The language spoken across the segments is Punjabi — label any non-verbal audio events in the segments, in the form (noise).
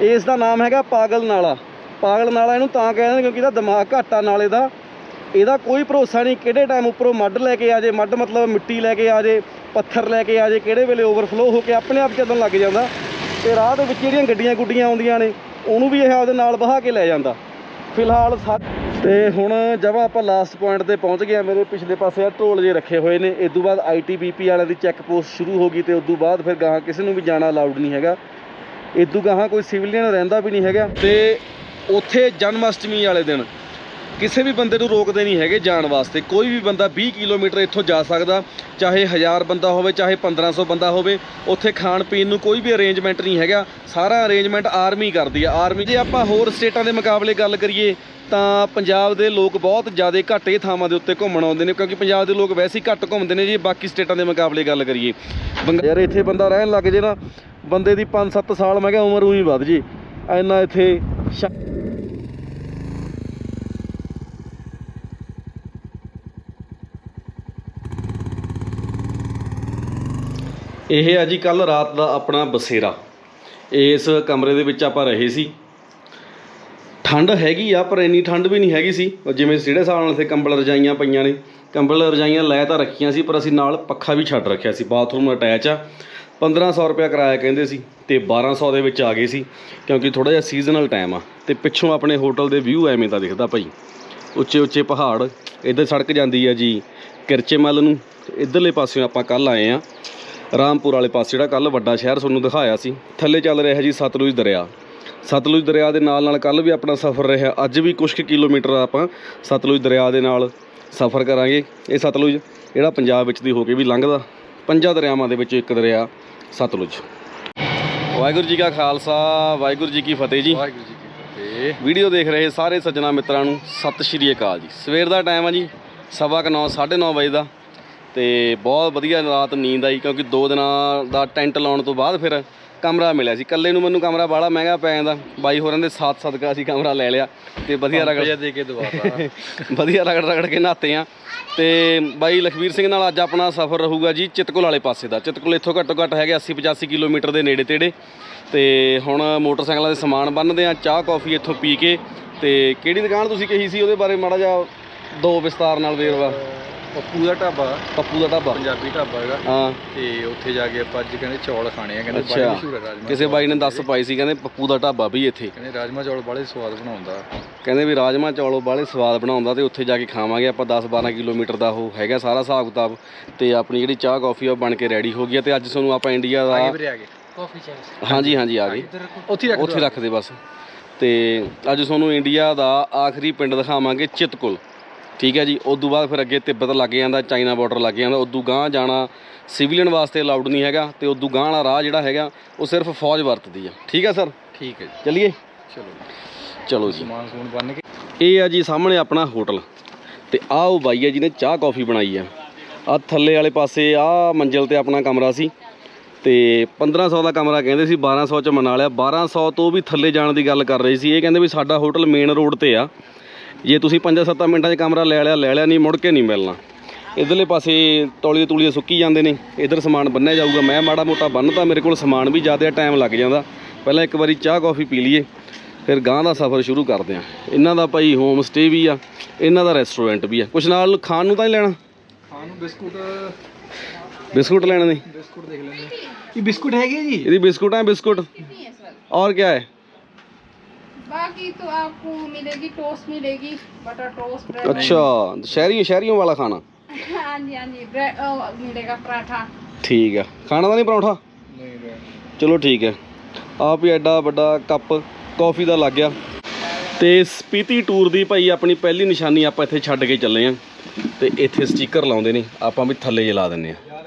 ਇਸ ਦਾ ਨਾਮ ਹੈਗਾ ਪਾਗਲ ਨਾਲਾ। ਪਾਗਲ ਨਾਲਾ ਇਹਨੂੰ ਤਾਂ ਕਹਿੰਦੇ ਨੇ ਕਿਉਂਕਿ ਇਹਦਾ ਦਿਮਾਗ ਘੱਟ ਆ ਨਾਲੇ ਦਾ। ਇਹਦਾ ਕੋਈ ਭਰੋਸਾ ਨਹੀਂ ਕਿਹੜੇ ਟਾਈਮ ਉੱਪਰੋਂ ਮੱਡ ਲੈ ਕੇ ਆ ਜੇ ਮੱਡ ਮਤਲਬ ਮਿੱਟੀ ਲੈ ਕੇ ਆ ਜੇ, ਪੱਥਰ ਲੈ ਕੇ ਆ ਜੇ, ਕਿਹੜੇ ਵੇਲੇ ਓਵਰਫਲੋ ਹੋ ਕੇ ਆਪਣੇ ਆਪ ਚੱਲਣ ਲੱਗ ਜਾਂਦਾ। ਤੇ ਰਾਹ ਦੇ ਵਿੱਚ ਜਿਹੜੀਆਂ ਗੱਡੀਆਂ ਗੁੱਡੀਆਂ ਆਉਂਦੀਆਂ ਨੇ, ਉਹਨੂੰ ਵੀ ਇਹ ਆਪਦੇ ਨਾਲ ਬਹਾ ਕੇ ਲੈ ਜਾਂਦਾ। ਫਿਲਹਾਲ ਸਾ- ਤੇ ਹੁਣ ਜਦ ਆਪਾਂ ਲਾਸਟ ਪੁਆਇੰਟ ਤੇ ਪਹੁੰਚ ਗਏ ਆ। ਮੇਰੇ ਪਿਛਲੇ ਪਾਸੇ ਆ ਢੋਲ ਜੇ ਰੱਖੇ ਹੋਏ ਨੇ। ਇਸ ਤੋਂ ਬਾਅਦ ਆਈਟੀਬੀਪੀ ਵਾਲਿਆਂ ਦੀ ਚੈੱਕ ਪੋਸਟ ਸ਼ੁਰੂ ਹੋ ਗਈ ਤੇ ਉਸ ਤੋਂ ਬਾਅਦ ਫਿਰ ਗਾਹਾਂ ਕਿਸੇ ਨੂੰ ਵੀ ਜਾਣਾ ਅਲਾਉਡ ਨਹੀਂ ਹੈਗਾ। ਇਸ ਗਾਹਾਂ ਕੋਈ ਸਿਵਲੀਅਨ ਰਹਿੰਦਾ ਵੀ ਨਹੀਂ ਹੈਗਾ ਤੇ ਉੱਥੇ ਜਨਮ ਅਸ਼ਟਮੀ ਵਾਲੇ ਦਿਨ ਕਿਸੇ ਵੀ ਬੰਦੇ ਨੂੰ ਰੋਕਦੇ ਨਹੀਂ ਹੈਗੇ ਜਾਣ ਵਾਸਤੇ। ਕੋਈ ਵੀ ਬੰਦਾ 20 ਕਿਲੋਮੀਟਰ ਇੱਥੋਂ ਜਾ ਸਕਦਾ, ਚਾਹੇ 1000 ਬੰਦਾ ਹੋਵੇ, ਚਾਹੇ 1500 ਬੰਦਾ ਹੋਵੇ, ਉੱਥੇ ਖਾਣ ਪੀਣ ਨੂੰ ਕੋਈ ਵੀ ਅਰੇਂਜਮੈਂਟ ਨਹੀਂ ਹੈਗਾ। ਸਾਰਾ ਅਰੇਂਜਮੈਂਟ ਆਰਮੀ ਕਰਦੀ ਆ। ਆਰਮੀ ਜੇ ਆਪਾਂ ਹੋਰ ਸਟੇਟਾਂ ਦੇ ਮੁਕਾਬਲੇ ਗੱਲ ਕਰੀਏ, ਤਾਂ ਪੰਜਾਬ ਦੇ ਲੋਕ ਬਹੁਤ ਜ਼ਿਆਦਾ ਘੱਟ ਇਹ ਥਾਵਾਂ ਦੇ ਉੱਤੇ ਘੁੰਮਣ ਆਉਂਦੇ ਨੇ, ਕਿਉਂਕਿ ਪੰਜਾਬ ਦੇ ਲੋਕ ਵੈਸੇ ਹੀ ਘੱਟ ਘੁੰਮਦੇ ਨੇ ਜੇ ਬਾਕੀ ਸਟੇਟਾਂ ਦੇ ਮੁਕਾਬਲੇ ਗੱਲ ਕਰੀਏ। ਬੰਗ- ਯਾਰ ਇੱਥੇ ਬੰਦਾ ਰਹਿਣ ਲੱਗ ਜੇ ਨਾ ਬੰਦੇ ਦੀ 5-7 ਸਾਲ, ਮੈਂ ਕਿਹਾ ਉਮਰ ਉਹੀ ਵੱਧ ਜੇ। ਇੰਨਾ ਇੱਥੇ ਇਹ ਆ ਜੀ ਕੱਲ ਰਾਤ ਦਾ ਆਪਣਾ ਬਸੇਰਾ। ਇਸ ਕਮਰੇ ਦੇ ਵਿੱਚ ਆਪਾਂ ਰਹੇ ਸੀ। ਠੰਡ ਹੈਗੀ ਆ, ਪਰ ਇੰਨੀ ਠੰਡ ਵੀ ਨਹੀਂ ਹੈਗੀ ਸੀ। ਜਿਵੇਂ ਜਿਹੜੇ ਹਿਸਾਬ ਨਾਲ ਇੱਥੇ ਕੰਬਲ ਰਜਾਈਆਂ ਪਈਆਂ ਨੇ। ਕੰਬਲ ਰਜਾਈਆਂ ਲੈ ਤਾਂ ਰੱਖੀਆਂ ਸੀ, ਪਰ ਅਸੀਂ ਨਾਲ ਪੱਖਾ ਵੀ ਛੱਡ ਰੱਖਿਆ ਸੀ। ਬਾਥਰੂਮ ਅਟੈਚ ਆ। 1500 ਰੁਪਇਆ ਕਿਰਾਇਆ ਕਹਿੰਦੇ ਸੀ ਤੇ 1200 ਦੇ ਵਿੱਚ ਆ ਗਏ ਸੀ, ਕਿਉਂਕਿ ਥੋੜਾ ਜਿਹਾ ਸੀਜ਼ਨਲ ਟਾਈਮ ਆ ਤੇ ਪਿੱਛੋਂ ਆਪਣੇ ਹੋਟਲ ਦੇ ਵਿਊ ਐਵੇਂ ਦਾ ਦਿਖਦਾ ਭਾਈ। ਉੱਚੇ ਉੱਚੇ ਪਹਾੜ, ਇੱਧਰ ਸੜਕ ਜਾਂਦੀ ਆ ਜੀ, ਕਿਰਚੇ ਨੂੰ, ਇਧਰਲੇ ਪਾਸਿਓਂ ਆਪਾਂ ਕੱਲ ਆਏ ਆ, ਰਾਮਪੁਰ ਵਾਲੇ ਪਾਸੇ ਜਿਹੜਾ ਕੱਲ ਵੱਡਾ ਸ਼ਹਿਰ ਤੁਹਾਨੂੰ ਦਿਖਾਇਆ ਸੀ, ਥੱਲੇ ਚੱਲ ਰਿਹਾ ਜੀ ਸਤਲੁਜ ਦਰਿਆ। ਸਤਲੁਜ ਦਰਿਆ ਦੇ ਨਾਲ ਨਾਲ ਕੱਲ ਵੀ ਆਪਣਾ ਸਫ਼ਰ ਰਿਹਾ, ਅੱਜ ਵੀ ਕੁਝ ਕੁ ਕਿਲੋਮੀਟਰ ਆਪਾਂ ਸਤਲੁਜ ਦਰਿਆ ਦੇ ਨਾਲ ਸਫ਼ਰ ਕਰਾਂਗੇ। ਇਹ ਸਤਲੁਜ, ਜਿਹੜਾ ਪੰਜਾਬ ਵਿੱਚ ਦੀ ਹੋ ਕੇ ਵੀ ਲੰਘਦਾ, ਪੰਜਾਂ ਦਰਿਆਵਾਂ ਦੇ ਵਿੱਚੋਂ ਇੱਕ ਦਰਿਆ ਸਤਲੁਜ ਵਾਹਿਗੁਰੂ ਜੀ ਕਾ ਖਾਲਸਾ ਵਾਹਿਗੁਰੂ ਜੀ ਕੀ ਫਤਿਹ ਜੀ। ਵਾਹਿਗੁਰੂ ਜੀ ਕੀ ਫਤਿਹ। ਵੀਡੀਓ ਦੇਖ ਰਹੇ ਸਾਰੇ ਸੱਜਣਾ ਮਿੱਤਰਾਂ ਨੂੰ ਸਤਿ ਸ਼੍ਰੀ ਅਕਾਲ ਜੀ। ਸਵੇਰ ਦਾ ਟਾਈਮ ਆ ਜੀ ਸਵਾ ਕੁ ਨੌ 9:30 ਵਜੇ ਦਾ। ਤੇ ਬਹੁਤ ਵਧੀਆ ਰਾਤ ਨੀਂਦ ਆਈ ਕਿਉਂਕਿ ਦੋ ਦਿਨਾਂ ਦਾ ਟੈਂਟ ਲਾਉਣ ਤੋਂ ਬਾਅਦ ਫਿਰ ਕਮਰਾ ਮਿਲਿਆ ਸੀ। ਇਕੱਲੇ ਨੂੰ ਮੈਨੂੰ ਕਮਰਾ ਬਾਹਲਾ ਮਹਿੰਗਾ ਪੈ ਜਾਂਦਾ। ਬਾਈ ਹੋਰਾਂ ਦੇ ਸਾਥ ਸਦਕਾ ਅਸੀਂ ਕਮਰਾ ਲੈ ਲਿਆ ਤੇ ਵਧੀਆ ਰਗੜ ਦੇ ਕੇ ਦਵਾਤਾ। (laughs) ਵਧੀਆ ਰਗੜ ਰਗੜ ਕੇ ਨਹਾਤੇ ਆ। ਤੇ ਬਾਈ ਲਖਵੀਰ ਸਿੰਘ ਨਾਲ ਅੱਜ ਆਪਣਾ ਸਫ਼ਰ ਰਹੂਗਾ ਜੀ ਚਿਤਕੁਲ ਵਾਲੇ ਪਾਸੇ ਦਾ। ਚਿਤਕੁਲ ਇੱਥੋਂ ਘੱਟੋ ਘੱਟ ਹੈਗੇ 80 85 ਕਿਲੋਮੀਟਰ ਦੇ ਨੇੜੇ ਤੇੜੇ। ਤੇ ਹੁਣ ਮੋਟਰਸਾਈਕਲਾਂ ਦੇ ਸਮਾਨ ਬੰਨਦੇ ਆ ਚਾਹ ਕੌਫੀ ਇੱਥੋਂ ਪੀ ਕੇ। ਤੇ ਕਿਹੜੀ ਦੁਕਾਨ ਤੁਸੀਂ ਕਹੀ ਸੀ ਉਹਦੇ ਬਾਰੇ ਮਾੜਾ ਜਿਹਾ ਦੋ ਵਿਸਤਾਰ ਨਾਲ ਵੇਰਵਾ? ਪੱਪੂ ਦਾ ਢਾਬਾ ਪੱਪੂ ਦਾ ਢਾਬਾ। ਪੰਜਾਬੀ ਢਾਬਾ ਹੈਗਾ। ਹਾਂ। ਤੇ ਉੱਥੇ ਜਾ ਕੇ ਆਪਾਂ ਅੱਜ ਕਹਿੰਦੇ ਚੌਲ ਖਾਣੇ ਆ ਕਹਿੰਦੇ ਬੜੇ ਮਸ਼ਹੂਰ ਆ ਰਾਜਮਾ ਕਿਸੇ ਬਾਈ ਨੇ ਦੱਸ ਪਾਈ ਸੀ ਕਹਿੰਦੇ ਪੱਪੂ ਦਾ ਢਾਬਾ ਵੀ ਇੱਥੇ। ਕਹਿੰਦੇ ਰਾਜਮਾ ਚੌਲ ਬੜੇ ਸਵਾਦ ਬਣਾਉਂਦਾ। ਕਹਿੰਦੇ ਵੀ ਰਾਜਮਾ ਚੌਲ ਬਾਲੇ ਸਵਾਦ ਬਣਾਉਂਦਾ ਤੇ ਉੱਥੇ ਜਾ ਕੇ ਖਾਵਾਂਗੇ ਆਪਾਂ 10-12 ਕਿਲੋਮੀਟਰ ਦਾ ਉਹ ਹੈਗਾ ਸਾਰਾ ਹਿਸਾਬ ਕਿਤਾਬ ਤੇ ਆਪਣੀ ਜਿਹੜੀ ਚਾਹ ਕੌਫੀ ਆ ਉਹ ਬਣ ਕੇ ਰੈਡੀ ਹੋ ਗਈ ਆ ਤੇ ਅੱਜ ਤੁਹਾਨੂੰ ਆਪਾਂ ਇੰਡੀਆ ਦਾ ਕਾਫੀ ਚਾਹੀਦੀ ਹਾਂਜੀ ਹਾਂਜੀ ਆ ਗਏ ਉੱਥੇ ਰੱਖ ਉੱਥੇ ਰੱਖ ਦੇ ਬਸ। ਤੇ ਅੱਜ ਤੁਹਾਨੂੰ ਇੰਡੀਆ ਦਾ ਆਖਰੀ ਪਿੰਡ ਦਿਖਾਵਾਂਗੇ ਚਿਤਕੁਲ। ਠੀਕ ਹੈ ਜੀ ਉਸ ਤੋਂ ਬਾਅਦ ਫਿਰ ਅੱਗੇ ਤਿੱਬਤ ਲੱਗ ਜਾਂਦਾ ਚਾਈਨਾ ਬਾਰਡਰ ਲੱਗ ਜਾਂਦਾ ਉਦੋਂ ਗਾਂ ਜਾਣਾ ਸਿਵਲੀਅਨ ਵਾਸਤੇ ਅਲਾਉਡ ਨਹੀਂ ਹੈਗਾ ਤੇ ਉਦੋਂ ਗਾਂ ਵਾਲਾ ਰਾਹ ਜਿਹੜਾ ਹੈਗਾ ਉਹ ਸਿਰਫ ਫੌਜ ਵਰਤਦੀ ਆ। ਠੀਕ ਆ ਸਰ? ਠੀਕ ਹੈ ਜੀ। ਚੱਲੀਏ? ਚਲੋ ਚਲੋ ਜੀ। ਸਮਾਨ ਸਮੂਨ ਬੰਨ ਕੇ। ਇਹ ਆ ਜੀ ਸਾਹਮਣੇ ਆਪਣਾ ਹੋਟਲ। ਤੇ ਆਹ ਉਹ ਬਾਈ ਆ ਜਿਹਨੇ ਚਾਹ ਕੌਫੀ ਬਣਾਈ ਆ। ਆ ਥੱਲੇ ਵਾਲੇ ਪਾਸੇ ਆ ਮੰਜ਼ਲ ਤੇ ਆਪਣਾ ਕਮਰਾ ਸੀ। ਤੇ 1500 ਦਾ ਕਮਰਾ ਕਹਿੰਦੇ ਸੀ 1200 ਚ ਮਨਾ ਲਿਆ। 1200 ਤੋਂ ਵੀ ਥੱਲੇ ਜਾਣ ਦੀ ਗੱਲ ਕਰ ਰਹੇ ਸੀ। ਇਹ ਕਹਿੰਦੇ ਵੀ ਸਾਡਾ ਹੋਟਲ ਮੇਨ ਰੋਡ ਤੇ ਆ। ਜੇ ਤੁਸੀਂ 5-7 ਮਿੰਟਾਂ 'ਚ ਕਮਰਾ ਲੈ ਲਿਆ ਲੈ ਲਿਆ ਨਹੀਂ ਮੁੜ ਕੇ ਨਹੀਂ ਮਿਲਣਾ। ਇਧਰਲੇ ਪਾਸੇ ਤੌਲੀ ਤੂਲੀਆਂ ਸੁੱਕੀ ਜਾਂਦੇ ਨੇ ਇਧਰ ਸਮਾਨ ਬੰਨਿਆ ਜਾਊਗਾ। ਮੈਂ ਮਾੜਾ ਮੋਟਾ ਬੰਨਤਾ ਮੇਰੇ ਕੋਲ ਸਮਾਨ ਵੀ ਜ਼ਿਆਦਾ ਟਾਈਮ ਲੱਗ ਜਾਂਦਾ। ਪਹਿਲਾਂ ਇੱਕ ਵਾਰੀ ਚਾਹ ਕੌਫੀ ਪੀ ਲਈਏ ਫਿਰ ਗਾਂ ਦਾ ਸਫ਼ਰ ਸ਼ੁਰੂ ਕਰਦੇ ਆ ਇਹਨਾਂ ਦਾ ਭਾਈ ਹੋਮ ਸਟੇ ਵੀ ਆ ਇਹਨਾਂ ਦਾ ਰੈਸਟੋਰੈਂਟ ਵੀ ਆ। ਕੁਛ ਨਾਲ ਖਾਣ ਨੂੰ ਤਾਂ ਹੀ ਲੈਣਾ? ਖਾਣ ਨੂੰ ਬਿਸਕੁਟ ਬਿਸਕੁਟ ਲੈਣੇ ਨੇ? ਬਿਸਕੁਟ ਦੇਖ ਲੈਣੇ ਇਹ ਬਿਸਕੁਟ ਹੈਗੇ ਜੀ? ਇਹਦੀ ਬਿਸਕੁਟ ਆ ਬਿਸਕੁਟ। ਔਰ ਕੀ ਹੈ? बाकी तो आपको मिलेगी टोस्ट मिलेगी बटर टोस्ट ब्रेड अच्छा शहरी शहरियों वाला खाना हाँ जी हाँ जी ब्रेड अ, मिलेगा पराठा ਠੀਕ ਆ ਖਾਣਾ ਤਾਂ ਨਹੀਂ ਪਰੌਂਠਾ ਨਹੀਂ ਰੇ ਚਲੋ ਠੀਕ ਹੈ ਆਪ ਹੀ ਐਡਾ ਵੱਡਾ ਕੱਪ ਕਾਫੀ ਦਾ ਲੱਗ ਗਿਆ ਤੇ ਸਪੀਤੀ ਟੂਰ ਦੀ ਭਾਈ ਆਪਣੀ ਪਹਿਲੀ ਨਿਸ਼ਾਨੀ ਆਪਾਂ ਇੱਥੇ ਛੱਡ ਕੇ ਚੱਲੇ ਆਂ ਤੇ ਇੱਥੇ ਸਟicker ਲਾਉਂਦੇ ਨੇ ਆਪਾਂ ਵੀ ਥੱਲੇ ਜੇ ਲਾ ਦਿੰਨੇ ਆ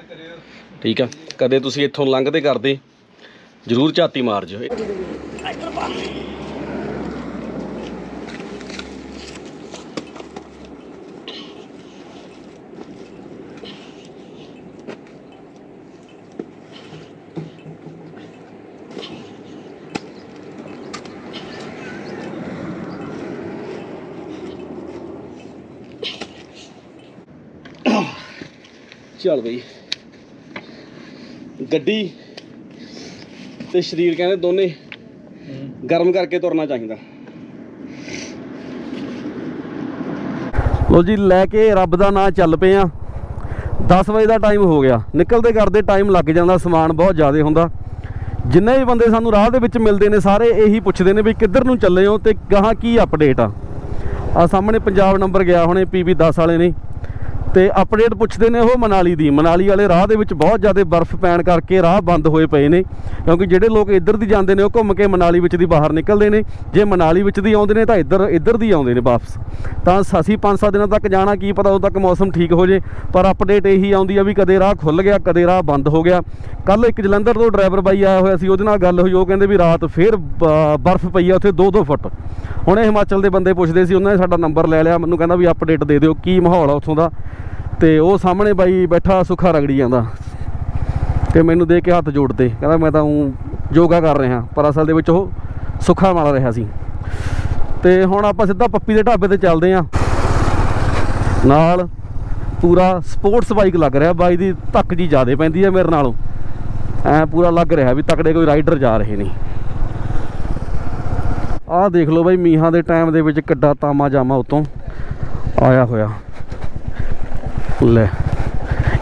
ਠੀਕ ਆ ਕਦੇ ਤੁਸੀਂ ਇੱਥੋਂ ਲੰਘਦੇ ਕਰਦੇ ਜਰੂਰ ਝਾਤੀ ਮਾਰ ਜਿਓ ਚੱਲ ਬਈ। ਗੱਡੀ ਤੇ ਸਰੀਰ ਕਹਿੰਦੇ ਦੋਨੇ ਗਰਮ ਕਰਕੇ ਤੁਰਨਾ ਚਾਹੀਦਾ। ਲੋ ਜੀ, ਲੈ ਕੇ ਰੱਬ ਦਾ ਨਾਂ ਚੱਲ ਪਏ ਆ। 10 ਵਜੇ ਦਾ ਟਾਈਮ ਹੋ ਗਿਆ। ਨਿਕਲਦੇ ਕਰਦੇ ਟਾਈਮ ਲੱਗ ਜਾਂਦਾ, ਸਮਾਨ ਬਹੁਤ ਜ਼ਿਆਦਾ ਹੁੰਦਾ। ਜਿੰਨੇ ਵੀ ਬੰਦੇ ਸਾਨੂੰ ਰਾਹ ਦੇ ਵਿੱਚ ਮਿਲਦੇ ਨੇ, ਸਾਰੇ ਇਹੀ ਪੁੱਛਦੇ ਨੇ ਵੀ ਕਿੱਧਰ ਨੂੰ ਚੱਲੇ ਹੋ ਤੇ ਗਾਹਾਂ ਕੀ ਅਪਡੇਟ ਆ। ਆ ਸਾਹਮਣੇ ਪੰਜਾਬ ਨੰਬਰ ਗਿਆ ਹੁਣੇ ਪੀਬੀ 10 ਵਾਲੇ ਨੇ। ਤੇ ਅਪਡੇਟ ਪੁੱਛਦੇ ਨੇ ਉਹ ਮਨਾਲੀ ਦੀ। ਮਨਾਲੀ ਵਾਲੇ ਰਾਹ ਦੇ ਵਿੱਚ ਬਹੁਤ ਜ਼ਿਆਦਾ ਬਰਫ਼ ਪੈਣ ਕਰਕੇ ਰਾਹ ਬੰਦ ਹੋਏ ਪਏ ਨੇ। ਕਿਉਂਕਿ ਜਿਹੜੇ ਲੋਕ ਇੱਧਰ ਦੀ ਜਾਂਦੇ ਨੇ, ਉਹ ਘੁੰਮ ਕੇ ਮਨਾਲੀ ਵਿੱਚ ਦੀ ਬਾਹਰ ਨਿਕਲਦੇ ਨੇ। ਜੇ ਮਨਾਲੀ ਵਿੱਚ ਦੀ ਆਉਂਦੇ ਨੇ ਤਾਂ ਇੱਧਰ ਇੱਧਰ ਦੀ ਆਉਂਦੇ ਨੇ ਵਾਪਸ। ਤਾਂ ਅਸੀਂ 5-7 ਦਿਨਾਂ ਤੱਕ ਜਾਣਾ, ਕੀ ਪਤਾ ਉਦੋਂ ਤੱਕ ਮੌਸਮ ਠੀਕ ਹੋ ਜੇ। ਪਰ ਅਪਡੇਟ ਇਹੀ ਆਉਂਦੀ ਆ ਵੀ ਕਦੇ ਰਾਹ ਖੁੱਲ ਗਿਆ, ਕਦੇ ਰਾਹ ਬੰਦ ਹੋ ਗਿਆ। ਕੱਲ ਇੱਕ ਜਲੰਧਰ ਤੋਂ ਡਰਾਈਵਰ ਬਾਈ ਆਇਆ ਹੋਇਆ ਸੀ, ਉਹਦੇ ਨਾਲ ਗੱਲ ਹੋਈ, ਉਹ ਕਹਿੰਦੇ ਵੀ ਰਾਤ ਫੇਰ ਬਰਫ਼ ਪਈ ਆ ਉੱਥੇ 2-2 ਫੁੱਟ। ਹੁਣ ਇਹ ਹਿਮਾਚਲ ਦੇ ਬੰਦੇ ਪੁੱਛਦੇ ਸੀ, ਉਹਨਾਂ ਨੇ ਸਾਡਾ ਨੰਬਰ ਲੈ ਲਿਆ, ਮੈਨੂੰ ਕਹਿੰਦਾ ਵੀ ਅਪਡੇਟ ਦੇ ਦਿਓ, ਕੀ ਮਾਹੌਲ ਆ ਉੱਥੋਂ ਦਾ। ਤੇ ਉਹ ਸਾਹਮਣੇ ਬਾਈ ਬੈਠਾ, ਸੁੱਖਾ ਰਗੜੀ ਜਾਂਦਾ। ਤੇ ਮੈਨੂੰ ਦੇ ਕੇ ਹੱਥ ਜੋੜਦੇ, ਕਹਿੰਦਾ ਮੈਂ ਤਾਂ ਯੋਗਾ ਕਰ ਰਿਹਾ, ਪਰ ਅਸਲ ਦੇ ਵਿੱਚ ਉਹ ਸੁੱਖਾ ਮਾਰ ਰਿਹਾ ਸੀ। ਤੇ ਹੁਣ ਆਪਾਂ ਸਿੱਧਾ ਪੱਪੀ ਦੇ ਢਾਬੇ ਤੇ ਚੱਲਦੇ ਆਂ। ਨਾਲ ਪੂਰਾ ਸਪੋਰਟਸ ਬਾਈਕ ਲੱਗ ਰਿਹਾ, ਬਾਈ ਦੀ ਧੱਕ ਜੀ ਜ਼ਿਆਦੇ ਪੈਂਦੀ ਹੈ ਮੇਰੇ ਨਾਲੋਂ। ਐ ਪੂਰਾ ਲੱਗ ਰਿਹਾ ਵੀ ਤਕੜੇ ਕੋਈ ਰਾਈਡਰ ਜਾ ਰਹੇ ਨੇ। ਆਹ ਦੇਖ ਲਓ ਬਾਈ, ਮੀਹਾਂ ਦੇ ਟਾਈਮ ਦੇ ਵਿੱਚ ਕਿੱਡਾ ਤਾਮਾ ਜਾਮਾ ਉਤੋਂ ਆਇਆ ਹੋਇਆ। ਲੈ,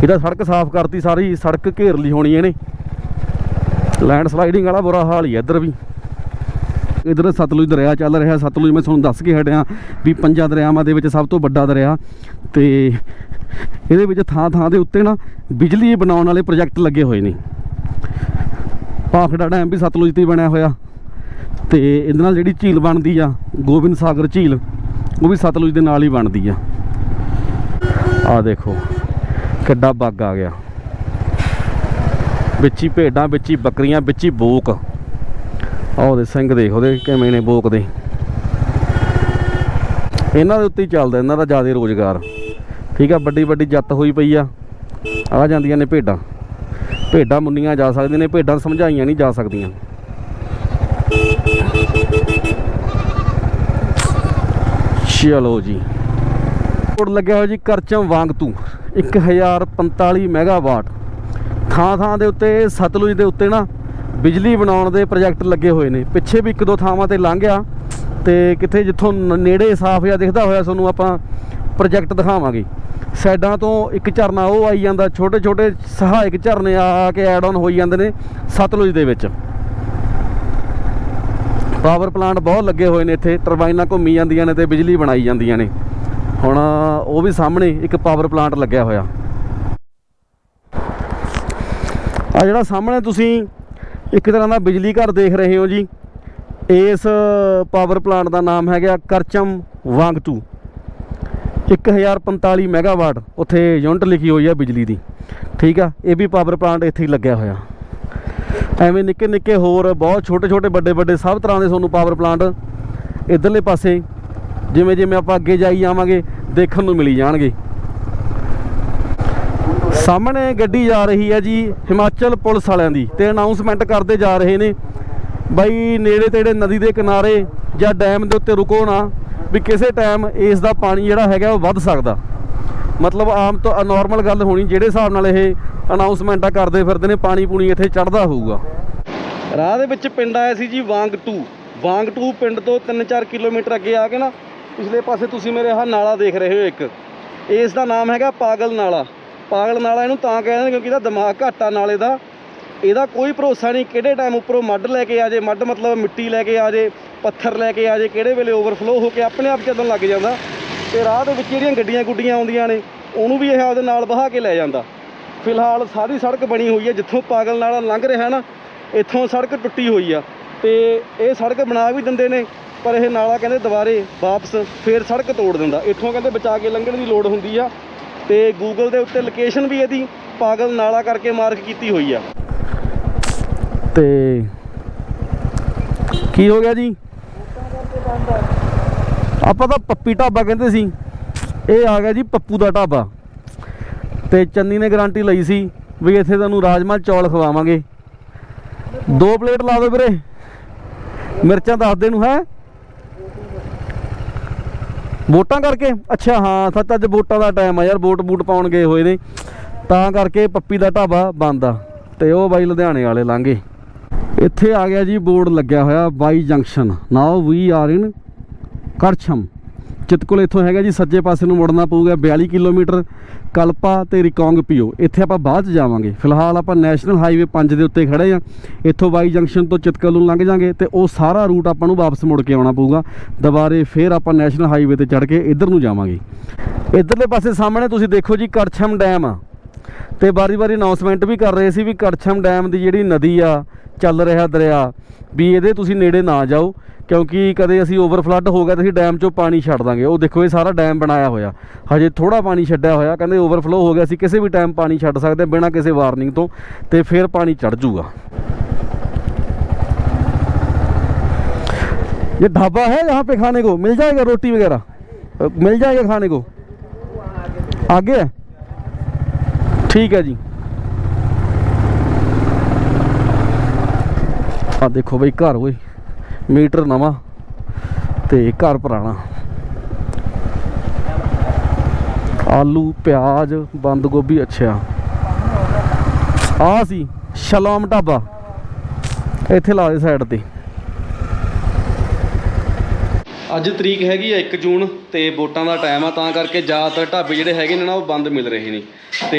ਇਹਦਾ ਸੜਕ ਸਾਫ਼ ਕਰਤੀ ਸਾਰੀ, ਸੜਕ ਘੇਰ ਲਈ ਹੋਣੀ ਇਹਨੇ। ਲੈਂਡ ਸਲਾਈਡਿੰਗ ਵਾਲਾ ਬੁਰਾ ਹਾਲ ਹੀ ਹੈ ਇੱਧਰ ਵੀ। ਇਧਰ ਸਤਲੁਜ ਦਰਿਆ ਚੱਲ ਰਿਹਾ, ਸਤਲੁਜ ਮੈਂ ਤੁਹਾਨੂੰ ਦੱਸ ਕੇ ਹਟਿਆ ਵੀ ਪੰਜਾਂ ਦਰਿਆਵਾਂ ਦੇ ਵਿੱਚ ਸਭ ਤੋਂ ਵੱਡਾ ਦਰਿਆ। ਤੇ ਇਹਦੇ ਵਿੱਚ ਥਾਂ ਥਾਂ ਦੇ ਉੱਤੇ ਨਾ ਬਿਜਲੀ ਬਣਾਉਣ ਵਾਲੇ ਪ੍ਰੋਜੈਕਟ ਲੱਗੇ ਹੋਏ ਨੇ। ਭਾਖੜਾ ਡੈਮ ਵੀ ਸਤਲੁਜ ਤੇ ਹੀ ਬਣਿਆ ਹੋਇਆ। ਤੇ ਇਹਦੇ ਨਾਲ ਜਿਹੜੀ ਝੀਲ ਬਣਦੀ ਆ, ਗੋਬਿੰਦ ਸਾਗਰ ਝੀਲ, ਉਹ ਵੀ ਸਤਲੁਜ ਦੇ ਨਾਲ ਹੀ ਬਣਦੀ ਆ। ਆ ਦੇਖੋ, ਕਿੱਡਾ ਬੱਗ ਆ ਗਿਆ। ਵਿੱਚ ਹੀ ਭੇਡਾਂ, ਵਿੱਚ ਹੀ ਬੱਕਰੀਆਂ, ਵਿੱਚ ਹੀ ਬੋਕ। ਆਹ ਉਹਦੇ ਸਿੰਘ ਦੇਖ, ਉਹਦੇ ਕਿਵੇਂ ਨੇ ਬੋਕ ਦੇ। ਇਹਨਾਂ ਦੇ ਉੱਤੇ ਹੀ ਚੱਲਦਾ, ਇਹਨਾਂ ਦਾ ਜ਼ਿਆਦਾ ਰੋਜ਼ਗਾਰ। ਠੀਕ ਆ ਵੱਡੀ ਵੱਡੀ ਜੱਤ ਹੋਈ ਪਈ ਆ। ਆ ਜਾਂਦੀਆਂ ਨੇ ਭੇਡਾਂ। ਭੇਡਾਂ ਮੁੰਨੀਆਂ ਜਾ ਸਕਦੀਆਂ ਨੇ, ਭੇਡਾਂ ਸਮਝਾਈਆਂ ਨਹੀਂ ਜਾ ਸਕਦੀਆਂ। ਚਲੋ ਜੀ। ਕੋਡ ਲੱਗਿਆ ਹੋਇਆ ਜੀ ਕਰਚਮ ਵਾਂਗਤੂ 1045 ਮੈਗਾਵਾਟ। ਥਾਂ ਥਾਂ ਦੇ ਉੱਤੇ, ਸਤਲੁਜ ਦੇ ਉੱਤੇ ਨਾ, ਬਿਜਲੀ ਬਣਾਉਣ ਦੇ ਪ੍ਰੋਜੈਕਟ ਲੱਗੇ ਹੋਏ ਨੇ। ਪਿੱਛੇ ਵੀ ਇੱਕ ਦੋ ਥਾਵਾਂ ਤੇ ਲੰਘ ਗਿਆ, ਤੇ ਕਿੱਥੇ ਜਿੱਥੋਂ ਨੇੜੇ ਸਾਫ਼ ਜਿਹਾ ਦਿਖਦਾ ਹੋਇਆ, ਤੁਹਾਨੂੰ ਆਪਾਂ ਪ੍ਰੋਜੈਕਟ ਦਿਖਾਵਾਂਗੇ। ਸਾਈਡਾਂ ਤੋਂ ਇੱਕ ਝਰਨਾ ਉਹ ਆਈ ਜਾਂਦਾ ਛੋਟੇ ਛੋਟੇ ਸਹਾਇਕ ਝਰਨੇ ਆ ਆ ਕੇ ਐਡ ਆਨ ਹੋਈ ਜਾਂਦੇ ਨੇ ਸਤਲੁਜ ਦੇ ਵਿੱਚ। ਪਾਵਰ ਪਲਾਂਟ ਬਹੁਤ ਲੱਗੇ ਹੋਏ ਨੇ ਇੱਥੇ ਟਰਬਾਈਨਾਂ ਘੁੰਮੀ ਜਾਂਦੀਆਂ ਨੇ ਤੇ ਬਿਜਲੀ ਬਣਾਈ ਜਾਂਦੀਆਂ ਨੇ। ਹੁਣ ਉਹ ਵੀ ਸਾਹਮਣੇ ਇੱਕ ਪਾਵਰ ਪਲਾਂਟ ਲੱਗਿਆ ਹੋਇਆ। ਆ ਜਿਹੜਾ ਸਾਹਮਣੇ ਤੁਸੀਂ ਇੱਕ ਤਰ੍ਹਾਂ ਦਾ ਬਿਜਲੀ ਘਰ ਦੇਖ ਰਹੇ ਹੋ ਜੀ, ਇਸ ਪਾਵਰ ਪਲਾਂਟ ਦਾ ਨਾਮ ਹੈਗਾ ਕਰਚਮ ਵਾਂਗਟੂ 1045 ਮੈਗਾਵਾਟ ਉੱਥੇ ਯੂਨਿਟ ਲਿਖੀ ਹੋਈ ਆ ਬਿਜਲੀ ਦੀ। ਠੀਕ ਆ? ਇਹ ਵੀ ਪਾਵਰ ਪਲਾਂਟ ਇੱਥੇ ਹੀ ਲੱਗਿਆ ਹੋਇਆ। ਐਵੇਂ ਨਿੱਕੇ ਨਿੱਕੇ ਹੋਰ ਬਹੁਤ ਛੋਟੇ ਛੋਟੇ ਵੱਡੇ ਵੱਡੇ ਸਭ ਤਰ੍ਹਾਂ ਦੇ ਤੁਹਾਨੂੰ ਪਾਵਰ ਪਲਾਂਟ ਇਧਰਲੇ ਪਾਸੇ ਜਿਵੇਂ ਜਿਵੇਂ ਆਪਾਂ ਅੱਗੇ ਜਾਈ ਜਾਵਾਂਗੇ, ਦੇਖਣ ਨੂੰ ਮਿਲੀ ਜਾਣਗੇ। ਸਾਹਮਣੇ ਗੱਡੀ ਜਾ ਰਹੀ ਹੈ ਜੀ ਹਿਮਾਚਲ ਪੁਲਿਸ ਵਾਲਿਆਂ ਦੀ ਤੇ ਅਨਾਉਂਸਮੈਂਟ ਕਰਦੇ ਜਾ ਰਹੇ ਨੇ। ਬਾਈ ਨੇੜੇ ਤੇੜੇ ਨਦੀ ਦੇ ਕਿਨਾਰੇ ਜਾਂ ਡੈਮ ਦੇ ਉੱਤੇ ਰੁਕੋ ਨਾ। ਵੀ ਕਿਸੇ ਟਾਈਮ ਇਸ ਦਾ ਪਾਣੀ ਜਿਹੜਾ ਹੈਗਾ ਉਹ ਵੱਧ ਸਕਦਾ। ਮਤਲਬ ਆਮ ਤੋਂ ਨਾਰਮਲ ਗੱਲ ਹੋਣੀ, ਜਿਹੜੇ ਹਿਸਾਬ ਨਾਲ ਇਹ ਅਨਾਉਂਸਮੈਂਟਾਂ ਕਰਦੇ ਫਿਰਦੇ ਨੇ, ਪਾਣੀ ਪੂਣੀ ਇੱਥੇ ਚੜਦਾ ਹੋਊਗਾ। ਰਾਹ ਦੇ ਵਿੱਚ ਪਿੰਡ ਆਇਆ ਸੀ ਜੀ ਵਾਂਗ 2 ਵਾਂਗ 2 ਪਿੰਡ ਤੋਂ 3-4 ਕਿਲੋਮੀਟਰ ਅੱਗੇ ਆ ਕੇ ਨਾ, ਪਿਛਲੇ ਪਾਸੇ ਤੁਸੀਂ ਮੇਰੇ ਆਹ ਨਾਲਾ ਦੇਖ ਰਹੇ ਹੋ ਇੱਕ। ਇਸ ਦਾ ਨਾਮ ਹੈਗਾ ਪਾਗਲ ਨਾਲਾ। ਪਾਗਲ ਨਾਲਾ ਇਹਨੂੰ ਤਾਂ ਕਹਿੰਦੇ ਨੇ ਕਿਉਂਕਿ ਇਹਦਾ ਦਿਮਾਗ ਘੱਟ ਆ ਨਾਲੇ ਦਾ। ਇਹਦਾ ਕੋਈ ਭਰੋਸਾ ਨਹੀਂ ਕਿਹੜੇ ਟਾਈਮ ਉੱਪਰੋਂ ਮੱਡ ਲੈ ਕੇ ਆ ਜੇ ਮੱਡ ਮਤਲਬ ਮਿੱਟੀ ਲੈ ਕੇ ਆ ਜੇ, ਪੱਥਰ ਲੈ ਕੇ ਆ ਜੇ, ਕਿਹੜੇ ਵੇਲੇ ਓਵਰਫਲੋ ਹੋ ਕੇ ਆਪਣੇ ਆਪ ਚੱਲਣ ਲੱਗ ਜਾਂਦਾ। ਤੇ ਰਾਹ ਦੇ ਵਿੱਚ ਜਿਹੜੀਆਂ ਗੱਡੀਆਂ ਗੁੱਡੀਆਂ ਆਉਂਦੀਆਂ ਨੇ, ਉਹਨੂੰ ਵੀ ਇਹ ਆਪਦੇ ਨਾਲ ਬਹਾ ਕੇ ਲੈ ਜਾਂਦਾ। ਫਿਲਹਾਲ ਸਾਰੀ ਸੜਕ ਬਣੀ ਹੋਈ ਹੈ, ਜਿੱਥੋਂ ਪਾਗਲ ਨਾਲਾ ਲੰਘ ਰਿਹਾ ਨਾ, ਇੱਥੋਂ ਸੜਕ ਟੁੱਟੀ ਹੋਈ ਆ। ਤੇ ਇਹ ਸੜਕ ਬਣਾ ਵੀ ਦਿੰਦੇ ਨੇ, ਪਰ ਇਹ ਨਾਲਾ ਕਹਿੰਦੇ ਦੁਬਾਰੇ ਵਾਪਸ ਫੇਰ ਸੜਕ ਤੋੜ ਦਿੰਦਾ। ਇੱਥੋਂ ਕਹਿੰਦੇ ਬਚਾ ਕੇ ਲੰਘਣ ਦੀ ਲੋੜ ਹੁੰਦੀ ਆ। ਤੇ ਗੂਗਲ ਦੇ ਉੱਤੇ ਲੋਕੇਸ਼ਨ ਵੀ ਇਹਦੀ ਪਾਗਲ ਨਾਲਾ ਕਰਕੇ ਮਾਰਕ ਕੀਤੀ ਹੋਈ ਆ। ਤੇ ਕੀ ਹੋ ਗਿਆ ਜੀ? ਆਪਾਂ ਤਾਂ ਪੱਪੀ ਢਾਬਾ ਕਹਿੰਦੇ ਸੀ। ਇਹ ਆ ਗਿਆ ਜੀ ਪੱਪੂ ਦਾ ਢਾਬਾ। ਤੇ ਚੰਨੀ ਨੇ ਗਾਰੰਟੀ ਲਈ ਸੀ ਵੀ ਇੱਥੇ ਤੁਹਾਨੂੰ ਰਾਜਮਾ ਚੌਲ ਖਵਾਵਾਂਗੇ। ਦੋ ਪਲੇਟ ਲਾ ਦਿਓ ਵੀਰੇ। ਮਿਰਚਾਂ ਦੱਸ ਦੇ ਨੂੰ ਹੈ? ਵੋਟਾਂ ਕਰਕੇ? ਅੱਛਾ, ਹਾਂ, ਸੱਚ ਅੱਜ ਵੋਟਾਂ ਦਾ ਟਾਈਮ ਆ ਯਾਰ, ਵੋਟ ਬੂਟ ਪਾਉਣ ਗਏ ਹੋਏ ਨੇ। ਤਾਂ ਕਰਕੇ ਪੱਪੀ ਦਾ ਢਾਬਾ ਬੰਦ ਆ। ਤੇ ਉਹ ਬਾਈ ਲੁਧਿਆਣੇ ਵਾਲੇ ਲਾਂਗੇ ਇੱਥੇ ਆ ਗਿਆ ਜੀ, ਬੋਰਡ ਲੱਗਿਆ ਹੋਇਆ ਬਾਈ junction. Now we are in ਕਰਛਮ ਚਿਤਕੁਲ ਇੱਥੋਂ ਹੈਗਾ ਜੀ, ਸੱਜੇ ਪਾਸੇ ਨੂੰ ਮੁੜਨਾ ਪਊਗਾ 42 ਕਿਲੋਮੀਟਰ, ਕਲਪਾ ਤੇ ਰਿਕੋਂਗ ਪੀਓ। ਇੱਥੇ ਆਪਾਂ ਬਾਅਦ ਚ ਜਾਵਾਂਗੇ। ਫਿਲਹਾਲ ਆਪਾਂ ਨੈਸ਼ਨਲ ਹਾਈਵੇ 5 ਦੇ ਉੱਤੇ ਖੜੇ ਆ। ਇੱਥੋਂ ਬਾਈ ਜੰਕਸ਼ਨ ਤੋਂ ਚਿਤਕਲ ਨੂੰ ਲੰਘ ਜਾਾਂਗੇ ਤੇ ਉਹ ਸਾਰਾ ਰੂਟ ਆਪਾਂ ਨੂੰ ਵਾਪਸ ਮੁੜ ਕੇ ਆਉਣਾ ਪਊਗਾ। ਦੁਬਾਰੇ ਫੇਰ ਆਪਾਂ ਨੈਸ਼ਨਲ ਹਾਈਵੇ ਤੇ ਚੜ੍ਹ ਕੇ ਇੱਧਰ ਨੂੰ ਜਾਵਾਂਗੇ। ਇੱਧਰਲੇ ਪਾਸੇ ਸਾਹਮਣੇ ਤੁਸੀਂ ਦੇਖੋ ਜੀ ਕਰਛਮ ਡੈਮ ਆ। ਤੇ ਵਾਰੀ-ਵਾਰੀ ਅਨਾਉਂਸਮੈਂਟ ਵੀ ਕਰ ਰਹੇ ਸੀ ਵੀ ਕੜਛਮ ਡੈਮ ਦੀ ਜਿਹੜੀ ਨਦੀ ਆ ਚੱਲ ਰਿਹਾ ਦਰਿਆ ਵੀ ਇਹਦੇ ਤੁਸੀਂ ਨੇੜੇ ਨਾ ਜਾਓ ਕਿਉਂਕਿ ਕਦੇ ਅਸੀਂ ਓਵਰਫਲੱਡ ਹੋ ਗਿਆ ਤੇ ਅਸੀਂ ਡੈਮ ਚੋਂ ਪਾਣੀ ਛੱਡ ਦਾਂਗੇ ਉਹ ਦੇਖੋ ਇਹ ਸਾਰਾ ਡੈਮ ਬਣਾਇਆ ਹੋਇਆ ਹਜੇ ਥੋੜਾ ਪਾਣੀ ਛੱਡਿਆ ਹੋਇਆ ਕਹਿੰਦੇ ਓਵਰਫਲੋ ਹੋ ਗਿਆ ਸੀ ਕਿਸੇ ਵੀ ਟਾਈਮ ਪਾਣੀ ਛੱਡ ਸਕਦੇ ਹਾਂ ਬਿਨਾਂ ਕਿਸੇ ਵਾਰਨਿੰਗ ਤੋਂ ਤੇ ਫਿਰ ਪਾਣੀ ਚੜ ਜਾਊਗਾ ये ढाबा है यहाँ पे खाने को मिल जाएगा रोटी वगैरह अ, मिल जाएगा खाने को आगे है ਠੀਕ ਹੈ ਜੀ। ਆ ਦੇਖੋ ਬਈ ਘਰ ਓਏ, ਮੀਟਰ ਨਵਾਂ ਤੇ ਘਰ ਪੁਰਾਣਾ। ਆਲੂ, ਪਿਆਜ਼, ਬੰਦ ਗੋਭੀ, ਅੱਛਾ। ਆ ਸੀ ਸ਼ਲਾਮ ਢਾਬਾ। ਇੱਥੇ ਲਾ ਦੇ ਸਾਈਡ ਤੇ। ਅੱਜ ਤਰੀਕ ਹੈਗੀ ਆ 1 ਜੂਨ ਤੇ ਵੋਟਾਂ ਦਾ ਟਾਈਮ ਆ, ਤਾਂ ਕਰਕੇ ਜ਼ਿਆਦਾਤਰ ਢਾਬੇ ਜਿਹੜੇ ਹੈਗੇ ਨੇ ਨਾ ਉਹ ਬੰਦ ਮਿਲ ਰਹੇ ਨੇ। ਤੇ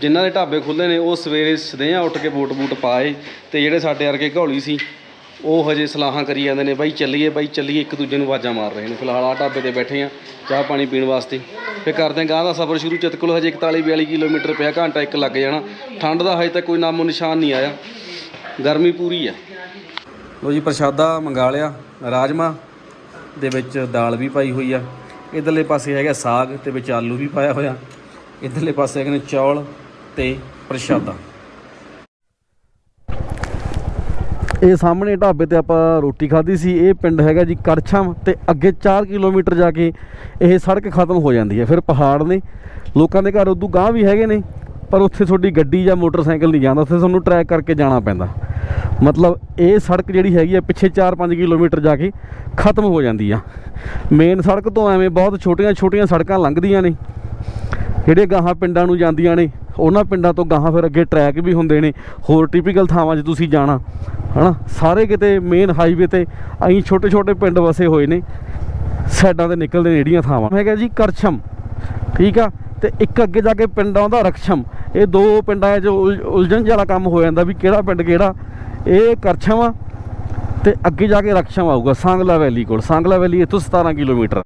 ਜਿਨ੍ਹਾਂ ਦੇ ਢਾਬੇ ਖੁੱਲੇ ਨੇ, ਉਹ ਸਵੇਰੇ ਸਦਿਆਂ ਉੱਠ ਕੇ ਵੋਟ ਬੂਟ ਪਾਏ ਤੇ ਜਿਹੜੇ ਸਾਡੇ ਵਰਗੇ ਘੋਲੀ ਸੀ, ਉਹ ਹਜੇ ਸਲਾਹਾਂ ਕਰੀ ਜਾਂਦੇ ਨੇ, ਬਾਈ ਚੱਲੀਏ ਬਾਈ ਚੱਲੀਏ, ਇੱਕ ਦੂਜੇ ਨੂੰ ਆਵਾਜ਼ਾਂ ਮਾਰ ਰਹੇ ਨੇ। ਫਿਲਹਾਲ ਆ ਢਾਬੇ ਤੇ ਬੈਠੇ ਆ, ਚਾਹ ਪਾਣੀ ਪੀਣ ਵਾਸਤੇ। ਫਿਰ ਕਰਦੇ ਆਂ ਗਾਂ ਦਾ ਸਫ਼ਰ ਸ਼ੁਰੂ ਚਤਕੁਲ ਹਜੇ 41 42 ਕਿਲੋਮੀਟਰ ਪਿਆ, ਘੰਟਾ ਇੱਕ ਲੱਗ ਜਾਣਾ। ਠੰਡ ਦਾ ਹਜੇ ਤੱਕ ਕੋਈ ਨਾਮੋ ਨਿਸ਼ਾਨ ਨਹੀਂ ਆਇਆ। ਗਰਮੀ ਪੂਰੀ ਆ। ਲੋ ਜੀ, ਪ੍ਰਸ਼ਾਦਾ ਮੰਗਾ ਲਿਆ ਰਾਜਮਾ ਦੇ ਵਿੱਚ ਦਾਲ ਵੀ ਪਾਈ ਹੋਈ ਆ। ਇਧਰਲੇ ਪਾਸੇ ਹੈਗਾ ਸਾਗ ਤੇ ਵਿੱਚ ਆਲੂ ਵੀ ਪਾਇਆ ਹੋਇਆ। ਇਧਰਲੇ ਪਾਸੇ ਹੈਗੇ ਨੇ ਚੌਲ ਤੇ ਪ੍ਰਸ਼ਾਦਾ। ਇਹ ਸਾਹਮਣੇ ਢਾਬੇ ਤੇ ਆਪਾਂ ਰੋਟੀ ਖਾਧੀ ਸੀ। ਇਹ ਪਿੰਡ ਹੈਗਾ ਜੀ ਕਰਛਮ ਤੇ ਅੱਗੇ 4 ਕਿਲੋਮੀਟਰ ਜਾ ਕੇ ਇਹ ਸੜਕ ਖਤਮ ਹੋ ਜਾਂਦੀ ਹੈ। ਫਿਰ ਪਹਾੜ ਨੇ, ਲੋਕਾਂ ਦੇ ਘਰ ਉਦੋਂ ਗਾਂਹ ਵੀ ਹੈਗੇ ਨੇ। ਪਰ ਉੱਥੇ ਤੁਹਾਡੀ ਗੱਡੀ ਜਾਂ ਮੋਟਰਸਾਈਕਲ ਨਹੀਂ ਜਾਂਦਾ, ਉੱਥੇ ਤੁਹਾਨੂੰ ਟਰੈਕ ਕਰਕੇ ਜਾਣਾ ਪੈਂਦਾ। ਮਤਲਬ ਇਹ ਸੜਕ ਜਿਹੜੀ ਹੈਗੀ ਆ, ਪਿੱਛੇ 4-5 ਕਿਲੋਮੀਟਰ ਜਾ ਕੇ ਖਤਮ ਹੋ ਜਾਂਦੀ ਆ। ਮੇਨ ਸੜਕ ਤੋਂ ਐਵੇਂ ਬਹੁਤ ਛੋਟੀਆਂ-ਛੋਟੀਆਂ ਸੜਕਾਂ ਲੰਘਦੀਆਂ ਨੇ। ਜਿਹੜੇ ਗਾਹਾਂ ਪਿੰਡਾਂ ਨੂੰ ਜਾਂਦੀਆਂ ਨੇ, ਉਹਨਾਂ ਪਿੰਡਾਂ ਤੋਂ ਗਾਹਾਂ ਫਿਰ ਅੱਗੇ ਟਰੈਕ ਵੀ ਹੁੰਦੇ ਨੇ। ਹੋਰ ਟਿਪੀਕਲ ਥਾਵਾਂ 'ਚ ਤੁਸੀਂ ਜਾਣਾ, ਹਨਾ? ਸਾਰੇ ਕਿਤੇ ਮੇਨ ਹਾਈਵੇ ਤੇ ਅਹੀਂ ਛੋਟੇ-ਛੋਟੇ ਪਿੰਡ ਵਸੇ ਹੋਏ ਨੇ। ਸਾਈਡਾਂ ਤੇ ਨਿਕਲਦੇ ਨੇ ਜਿਹੜੀਆਂ ਥਾਵਾਂ। ਹੈਗਾ ਜੀ ਕਰਛਮ। ਠੀਕ ਆ? ਤੇ ਇੱਕ ਅੱਗੇ ਜਾ ਕੇ ਪਿੰਡ ਆਉਂਦਾ ਰਕਸ਼ਮ। ਇਹ ਦੋ ਪਿੰਡਾਂ 'ਚ ਉਲ- ਉਲਝਣ ਵਾਲਾ ਕੰਮ ਹੋ ਜਾਂਦਾ ਵੀ ਕਿਹੜਾ ਪਿੰਡ ਕਿਹੜਾ। ਇਹ ਕਰਛਮ ਆ ਤੇ ਅੱਗੇ ਜਾ ਕੇ ਰਕਸ਼ਮ ਆਊਗਾ, ਸਾਂਗਲਾ ਵੈਲੀ ਕੋਲ। ਸਾਂਗਲਾ ਵੈਲੀ ਇੱਥੋਂ 17 ਕਿਲੋਮੀਟਰ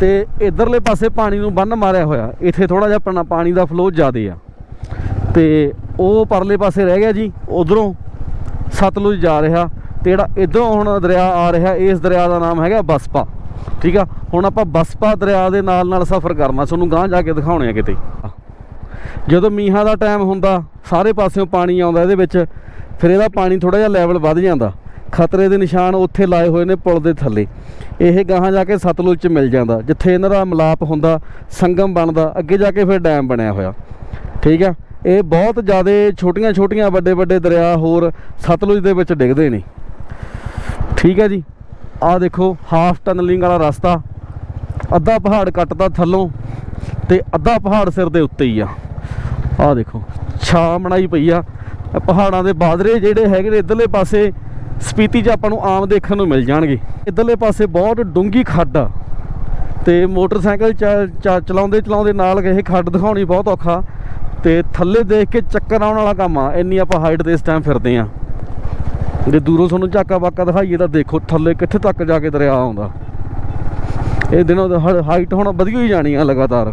ਤੇ ਇਧਰਲੇ ਪਾਸੇ ਪਾਣੀ ਨੂੰ ਬੰਨ ਮਾਰਿਆ ਹੋਇਆ। ਇੱਥੇ ਥੋੜਾ ਜਿਹਾ ਪਾਣੀ ਦਾ ਫਲੋ ਜ਼ਿਆਦੇ ਆ। ਤੇ ਉਹ ਪਰਲੇ ਪਾਸੇ ਰਹਿ ਗਿਆ ਜੀ, ਉਧਰੋਂ ਸਤਲੁਜ ਜਾ ਰਿਹਾ ਤੇ ਜਿਹੜਾ ਇਧਰੋਂ ਹੁਣ ਦਰਿਆ ਆ ਰਿਹਾ, ਇਸ ਦਰਿਆ ਦਾ ਨਾਮ ਹੈਗਾ ਬਸਪਾ। ਠੀਕ ਆ? ਹੁਣ ਆਪਾਂ ਬਸਪਾ ਦਰਿਆ ਦੇ ਨਾਲ ਨਾਲ ਸਫ਼ਰ ਕਰਨਾ, ਤੁਹਾਨੂੰ ਗਾਂਹ ਜਾ ਕੇ ਦਿਖਾਉਣੇ ਆ ਕਿਤੇ। ਜਦੋਂ ਮੀਂਹਾਂ ਦਾ ਟਾਈਮ ਹੁੰਦਾ, ਸਾਰੇ ਪਾਸਿਓਂ ਪਾਣੀ ਆਉਂਦਾ ਇਹਦੇ ਵਿੱਚ, ਫਿਰ ਇਹਦਾ ਪਾਣੀ ਥੋੜਾ ਜਿਹਾ ਲੈਵਲ ਵੱਧ ਜਾਂਦਾ। ਖਤਰੇ ਦੇ ਨਿਸ਼ਾਨ ਉੱਥੇ ਲਾਏ ਹੋਏ ਨੇ ਪੁਲ ਦੇ ਥੱਲੇ। ਇਹ ਗਾਹਾਂ ਜਾ ਕੇ ਸਤਲੁਜ ਚ ਮਿਲ ਜਾਂਦਾ, ਜਿੱਥੇ ਇਹਨਾਂ ਦਾ ਮਿਲਾਪ ਹੁੰਦਾ, ਸੰਗਮ ਬਣਦਾ, ਅੱਗੇ ਜਾ ਕੇ ਫਿਰ ਡੈਮ ਬਣਿਆ ਹੋਇਆ। ਠੀਕ ਆ? ਇਹ ਬਹੁਤ ਜ਼ਿਆਦਾ ਛੋਟੀਆਂ ਛੋਟੀਆਂ ਵੱਡੇ ਵੱਡੇ ਦਰਿਆ ਹੋਰ ਸਤਲੁਜ ਦੇ ਵਿੱਚ ਡਿੱਗਦੇ ਨੇ। ਠੀਕ ਹੈ ਜੀ? ਆਹ ਦੇਖੋ ਹਾਫ ਟਨਲਿੰਗ ਵਾਲਾ ਰਸਤਾ। ਅੱਧਾ ਪਹਾੜ ਕੱਟਦਾ ਥੱਲੋਂ ਤੇ ਅੱਧਾ ਪਹਾੜ ਸਿਰ ਦੇ ਉੱਤੇ ਹੀ ਆ। ਆਹ ਦੇਖੋ, ਛਾਂ ਬਣਾਈ ਪਈ ਆ। ਪਹਾੜਾਂ ਦੇ ਬਾਦਰੇ ਜਿਹੜੇ ਹੈਗੇ ਨੇ ਇਧਰਲੇ ਪਾਸੇ, ਸਪੀਤੀ 'ਚ ਆਪਾਂ ਨੂੰ ਆਮ ਦੇਖਣ ਨੂੰ ਮਿਲ ਜਾਣਗੇ। ਇਧਰਲੇ ਪਾਸੇ ਬਹੁਤ ਡੂੰਗੀ ਖੱਡ ਆ। ਤੇ ਮੋਟਰਸਾਈਕਲ ਚ- ਚਲਾਉਂਦੇ ਚਲਾਉਂਦੇ ਨਾਲ ਇਹ ਖੱਡ ਦਿਖਾਉਣੀ ਬਹੁਤ ਔਖਾ। ਤੇ ਥੱਲੇ ਦੇਖ ਕੇ ਚੱਕਰ ਆਉਣ ਵਾਲਾ ਕੰਮ ਆ। ਇੰਨੀ ਆਪਾਂ ਹਾਈਟ ਤੇ ਇਸ ਟਾਈਮ ਫਿਰਦੇ ਆ। ਜੇ ਦੂਰੋਂ ਤੁਹਾਨੂੰ ਝਾਕਾ ਬਾਕਾ ਦਿਖਾਈਏ ਤਾਂ ਦੇਖੋ ਥੱਲੇ ਕਿੱਥੇ ਤੱਕ ਜਾ ਕੇ ਦਰਿਆ ਆਉਂਦਾ। ਇਹ ਦਿਨੋਂ ਹਾਈਟ ਹੁਣ ਵਧੀ ਹੋਈ ਜਾਣੀ ਆ ਲਗਾਤਾਰ।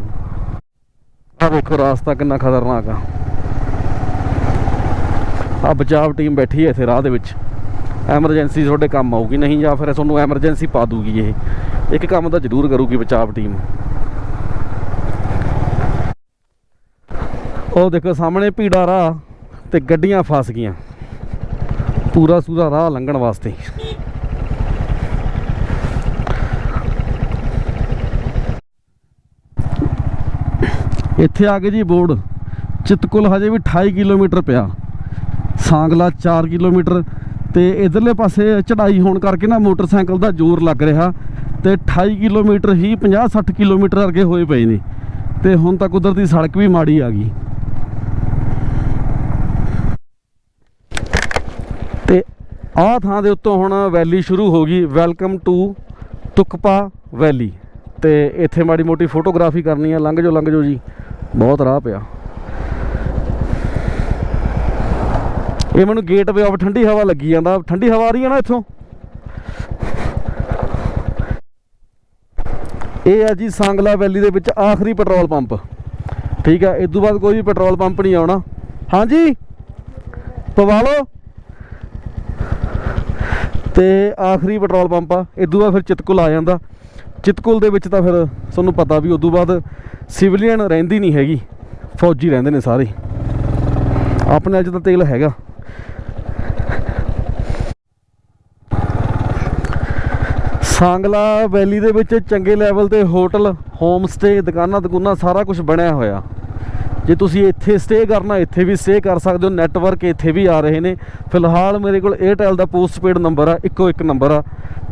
ਆ ਵੇਖੋ ਰਾਸਤਾ ਕਿੰਨਾ ਖਤਰਨਾਕ ਆ। ਆ ਬਚਾਵ ਟੀਮ ਬੈਠੀ ਹੈ ਇੱਥੇ ਰਾਹ ਦੇ ਵਿੱਚ। ਐਮਰਜੈਂਸੀ ਤੁਹਾਡੇ ਕੰਮ ਆਊਗੀ ਨਹੀਂ ਜਾਂ ਫਿਰ ਤੁਹਾਨੂੰ ਐਮਰਜੈਂਸੀ ਪਾ ਦੂਗੀ ਇਹ। ਇੱਕ ਕੰਮ ਤਾਂ ਜ਼ਰੂਰ ਕਰੂਗੀ ਬਚਾਵ ਟੀਮ। ਉਹ ਦੇਖੋ ਸਾਹਮਣੇ ਭੀੜਾ ਰਾਹ ਤੇ ਗੱਡੀਆਂ ਫਸ ਗਈਆਂ। ਪੂਰਾ ਸੂਰਾ ਰਾਹ ਲੰਘਣ ਵਾਸਤੇ। ਇੱਥੇ ਆ ਗਏ ਜੀ ਬੋਰਡ। ਚਿਤਕੁਲ ਹਜੇ ਵੀ 28 ਕਿਲੋਮੀਟਰ ਪਿਆ। ਸਾਂਗਲਾ 4 ਕਿਲੋਮੀਟਰ ਤੇ ਇਧਰਲੇ ਪਾਸੇ ਚੜਾਈ ਹੋਣ ਕਰਕੇ ਨਾ ਮੋਟਰਸਾਈਕਲ ਦਾ ਜ਼ੋਰ ਲੱਗ ਰਿਹਾ ਤੇ 28 ਕਿਲੋਮੀਟਰ ਹੀ 50 60 ਕਿਲੋਮੀਟਰ ਅਰਗੇ ਹੋਏ ਪਏ ਨੇ। ਤੇ ਹੁਣ ਤਾਂ ਕੁਦਰਤੀ ਸੜਕ ਵੀ ਮਾੜੀ ਆ ਗਈ ਤੇ ਆਹ ਥਾਂ ਦੇ ਉੱਤੋਂ ਹੁਣ ਵੈਲੀ ਸ਼ੁਰੂ ਹੋ ਗਈ। ਵੈਲਕਮ ਟੂ ਤੁਕਪਾ ਵੈਲੀ ਤੇ ਇੱਥੇ ਮਾੜੀ ਮੋਟੀ ਫੋਟੋਗ੍ਰਾਫੀ ਕਰਨੀ ਆ। ਲੰਘ ਜੋ ਲੰਘ ਜੋ ਜੀ। ਬਹੁਤ ਰਾਹ ਪਿਆ। ਇਹ ਮੈਨੂੰ ਗੇਟਵੇ ਆਫ ਠੰਡੀ ਹਵਾ ਲੱਗੀ ਜਾਂਦਾ। ਠੰਡੀ ਹਵਾ ਆ ਰਹੀ ਹੈ ਨਾ ਇੱਥੋਂ? ਇਹ ਹੈ ਜੀ ਸਾਂਗਲਾ ਵੈਲੀ ਦੇ ਵਿੱਚ ਆਖਰੀ ਪੈਟਰੋਲ ਪੰਪ। ਠੀਕ ਹੈ ਇਸ ਤੋਂ ਬਾਅਦ ਕੋਈ ਵੀ ਪੈਟਰੋਲ ਪੰਪ ਨਹੀਂ ਆਉਣਾ। ਹਾਂਜੀ? ਪਵਾ ਲਓ। ਤੇ ਆਖਰੀ ਪੈਟਰੋਲ ਪੰਪ ਆ ਇਸ ਤੋਂ ਬਾਅਦ ਫਿਰ ਚਿਤਕੁਲ ਆ ਜਾਂਦਾ। ਚਿਤਕੁਲ ਦੇ ਵਿੱਚ ਤਾਂ ਫਿਰ ਤੁਹਾਨੂੰ ਪਤਾ ਵੀ ਉਦੋਂ ਬਾਅਦ ਸਿਵਲੀਅਨ ਰਹਿੰਦੀ ਨਹੀਂ ਹੈਗੀ, ਫੌਜੀ ਰਹਿੰਦੇ ਨੇ ਸਾਰੇ। ਆਪਣੇ ਅੱਜ ਤਾਂ ਤੇਲ ਹੈਗਾ। ਸਾਂਗਲਾ ਵੈਲੀ ਦੇ ਵਿੱਚ ਚੰਗੇ ਲੈਵਲ ਤੇ ਹੋਟਲ ਹੋਮ ਸਟੇ ਦੁਕਾਨਾਂ ਦੁਕਾਨਾਂ ਸਾਰਾ ਕੁਝ ਬਣਿਆ ਹੋਇਆ। ਜੇ ਤੁਸੀਂ ਇੱਥੇ ਸਟੇ ਕਰਨਾ ਇੱਥੇ ਵੀ ਸਟੇ ਕਰ ਸਕਦੇ ਹੋ ਨੈਟਵਰਕ ਇੱਥੇ ਵੀ ਆ ਰਹੇ ਨੇ। ਫਿਲਹਾਲ ਮੇਰੇ ਕੋਲ 에ਅਰਟੈਲ ਦਾ ਪੋਸਟਪੇਡ ਨੰਬਰ ਆ ਇੱਕੋ ਇੱਕ ਨੰਬਰ ਆ।